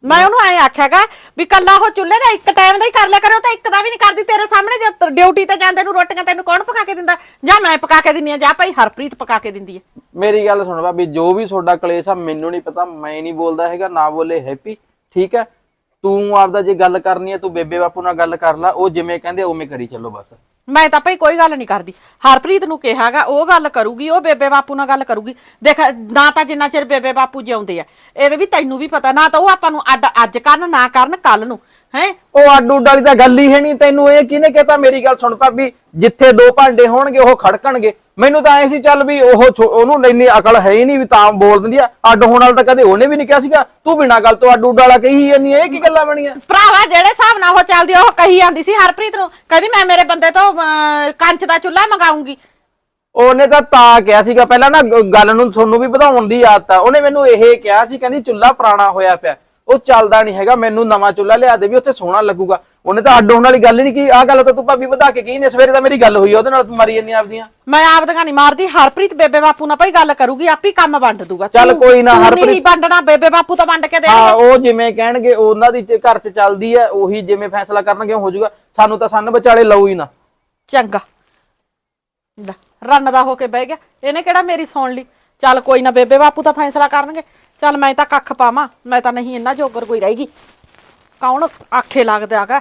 ਮੈਂ ਉਹਨੂੰ ਐਂ ਆਖਿਆਗਾ ਵੀ ਕੱਲਾ ਉਹ ਚੁੱਲ੍ਹੇ ਦਾ ਇੱਕ ਟਾਈਮ ਦਾ ਹੀ ਕਰ ਲਿਆ ਕਰੇ ਉਹ ਤਾਂ ਇੱਕ ਦਾ ਵੀ ਨਹੀਂ ਕਰਦੀ। ਤੇਰੇ ਸਾਹਮਣੇ ਜੇ ਡਿਊਟੀ ਤੇ ਜਾਂਦੇ ਨੂੰ ਰੋਟੀਆਂ ਤੈਨੂੰ ਕੌਣ ਪਕਾ ਕੇ ਦਿੰਦਾ? ਜਾਂ ਮੈਂ ਪਕਾ ਕੇ ਦਿੰਨੀ ਆ ਜਾਂ ਭਾਈ ਹਰਪ੍ਰੀਤ ਪਕਾ ਕੇ ਦਿੰਦੀ ਹੈ ਮੇਰੀ ਗੱਲ ਸੁਣ ਭਾਬੀ ਜੋ ਵੀ ਤੁਹਾਡਾ ਕਲੇਸ਼ ਆ ਮੈਨੂੰ ਨਹੀਂ ਪਤਾ ਮੈਂ ਨਹੀਂ ਬੋਲਦਾ ਹੈਗਾ ਨਾ ਬੋਲੇ ਹੈਪੀ ਠੀਕ ਹੈ? ਤੂੰ ਆਪਦਾ ਜੇ ਗੱਲ ਕਰਨੀ ਹੈ, ਤੂੰ ਬੇਬੇ ਬਾਪੂ ਨਾਲ ਗੱਲ ਕਰ ਲੈ, ਉਹ ਜਿਵੇਂ ਕਹਿੰਦੇ ਉਵੇਂ ਕਰੀ ਚੱਲੋ ਬਸ। ਮੈਂ ਤਾਂ ਭਾਈ ਕੋਈ ਗੱਲ ਨਹੀਂ ਕਰਦੀ। ਹਰਪ੍ਰੀਤ ਨੂੰ ਕਿਹਾਗਾ, ਉਹ ਗੱਲ ਕਰੂਗੀ, ਉਹ ਬੇਬੇ ਬਾਪੂ ਨਾਲ ਗੱਲ ਕਰੂਗੀ। ਦੇਖ, ਨਾ ਤਾਂ ਜਿੰਨਾ ਚਿਰ ਬੇਬੇ ਬਾਪੂ ਜਿਉਂਦੇ ਆ ਇਹਦੇ ਵੀ ਤੈਨੂੰ ਵੀ ਪਤਾ, ਨਾ ਤਾਂ ਉਹ ਆਪਾਂ ਨੂੰ ਅੱਡ ਅੱਜ ਕਰਨ, ਨਾ ਕਰਨ ਕੱਲ ਨੂੰ। ਹੈ ਉਹ ਅੱਡ ਉੱਡ ਵਾਲੀ ਤਾਂ ਗੱਲ ਹੀ ਹੈ ਨਹੀਂ ਤੈਨੂੰ ਇਹ ਕਿਹਨੇ ਕਹਤਾ? ਮੇਰੀ ਗੱਲ ਸੁਣ ਭਾਬੀ ਜਿੱਥੇ ਦੋ ਭਾਂਡੇ ਹੋਣਗੇ ਉਹ ਖੜਕਣਗੇ। ਮੈਨੂੰ ਤਾਂ ਐ ਸੀ ਚੱਲ ਵੀ ਉਹ ਉਹਨੂੰ ਇੰਨੀ ਅਕਲ ਹੈ ਹੀ ਨਹੀਂ ਵੀ ਤਾਂ ਬੋਲ ਦਿੰਦੀ ਆ। ਅੱਡ ਹੋਣ ਵਾਲਾ ਤਾਂ ਕਦੇ ਉਹਨੇ ਵੀ ਨਹੀਂ ਕਿਹਾ ਸੀਗਾ। ਤੂੰ ਬਿਨਾਂ ਗੱਲ ਤੋਂ ਅੱਡ ਉੱਡ ਵਾਲਾ ਕਹੀ ਜਾਂਦੀ ਇਹ ਕੀ ਗੱਲਾਂ ਬਣੀਆਂ? ਭਰਾਵਾ ਜਿਹੜੇ ਹਿਸਾਬ ਨਾਲ ਉਹ ਚੱਲਦੀ ਉਹ ਕਹੀ ਜਾਂਦੀ ਸੀ ਹਰਪ੍ਰੀਤ ਨੂੰ। ਕਹਿੰਦੀ ਮੈਂ ਮੇਰੇ ਬੰਦੇ ਤੋਂ ਕੰਚ ਦਾ ਚੁੱਲ੍ਹਾ ਮੰਗਾਉਂਗੀ ਉਹਨੇ ਤਾਂ ਤਾਂ ਕਿਹਾ ਸੀਗਾ। ਪਹਿਲਾਂ ਨਾ ਗੱਲ ਨੂੰ ਤੁਹਾਨੂੰ ਵੀ ਵਧਾਉਣ ਦੀ ਆਦਤ ਆ। ਉਹਨੇ ਮੈਨੂੰ ਇਹ ਕਿਹਾ ਸੀ ਕਹਿੰਦੀ ਚੁੱਲ੍ਹਾ ਪੁਰਾਣਾ ਹੋਇਆ ਪਿਆ। ਉਹ ਚੱਲਦਾ ਨਹੀਂ ਹੈਗਾ ਮੈਨੂੰ ਨਵਾਂ ਚੁੱਲ੍ਹਾ ਲਿਆ ਦੇ ਵੀ ਉੱਥੇ ਸੋਹਣਾ ਲੱਗੂਗਾ। ਉਹਨੇ ਤਾਂ ਅੱਡ ਹੋਣ ਵਾਲੀ ਗੱਲ ਹੀ ਨਹੀਂ ਕੀ ਆਹ ਗੱਲ ਤਾਂ ਤੂੰ ਭਾਬੀ ਵਧਾ ਕੇ ਕਹੀ ਨੇ ਸਵੇਰੇ ਤਾਂ ਮੇਰੀ ਗੱਲ ਹੋਈ ਆ ਉਹਦੇ ਨਾਲ ਤੂੰ ਮਾਰੀ ਜਾਂਦੀ ਆਪਦੀਆਂ। ਮੈਂ ਆਪਦੀਆਂ ਨਹੀਂ ਮਾਰਦੀ ਹਰਪ੍ਰੀਤ ਬੇਬੇ ਬਾਪੂ ਨਾਲ ਭਾਈ ਗੱਲ ਕਰੂਗੀ ਆਪੀ ਕੰਮ ਵੰਡ ਦੂਗਾ। ਚੱਲ ਤੂੰ- ਕੋਈ ਨਾ, ਤੂੰ ਹਰਪ੍ਰੀਤ- ਨਹੀਂ ਵੰਡਣਾ ਬੇਬੇ ਬਾਪੂ ਤਾਂ ਵੰਡ ਕੇ ਹਾਂ ਦੇਣਗੇ ਉਹ ਜਿਵੇਂ ਕਹਿਣਗੇ ਉਹਨਾਂ ਦੀ ਘਰ 'ਚ ਚੱਲਦੀ ਹੈ ਉਹੀ ਜਿਵੇਂ ਫੈਸਲਾ ਕਰਨਗੇ ਹੋ ਜਾਊਗਾ ਸਾਨੂੰ ਤਾਂ ਸੰਨ ਵਿਚਾਲੇ ਲਊ ਹੀ ਨਾ। ਚੰਗਾ। ਲੈ, ਰੰਨ ਦਾ ਹੋ ਕੇ ਬਹਿ ਗਿਆ। ਇਹਨੇ ਕਿਹੜਾ ਮੇਰੀ ਸੁਣ ਲਈ? ਚੱਲ ਕੋਈ ਨਾ ਬੇਬੇ ਬਾਪੂ ਤਾਂ ਫੈਸਲਾ ਕਰਨਗੇ। ਚੱਲ ਮੈਂ ਤਾਂ ਕੱਖ ਪਾਵਾਂ, ਮੈਂ ਤਾਂ ਨਹੀਂ ਇੰਨਾ ਜੋਗਰ ਕੋਈ ਰਹੇਗੀ ਕੌਣ ਆਖੇ ਲੱਗਦਾ ਲੱਗਦਾਗਾ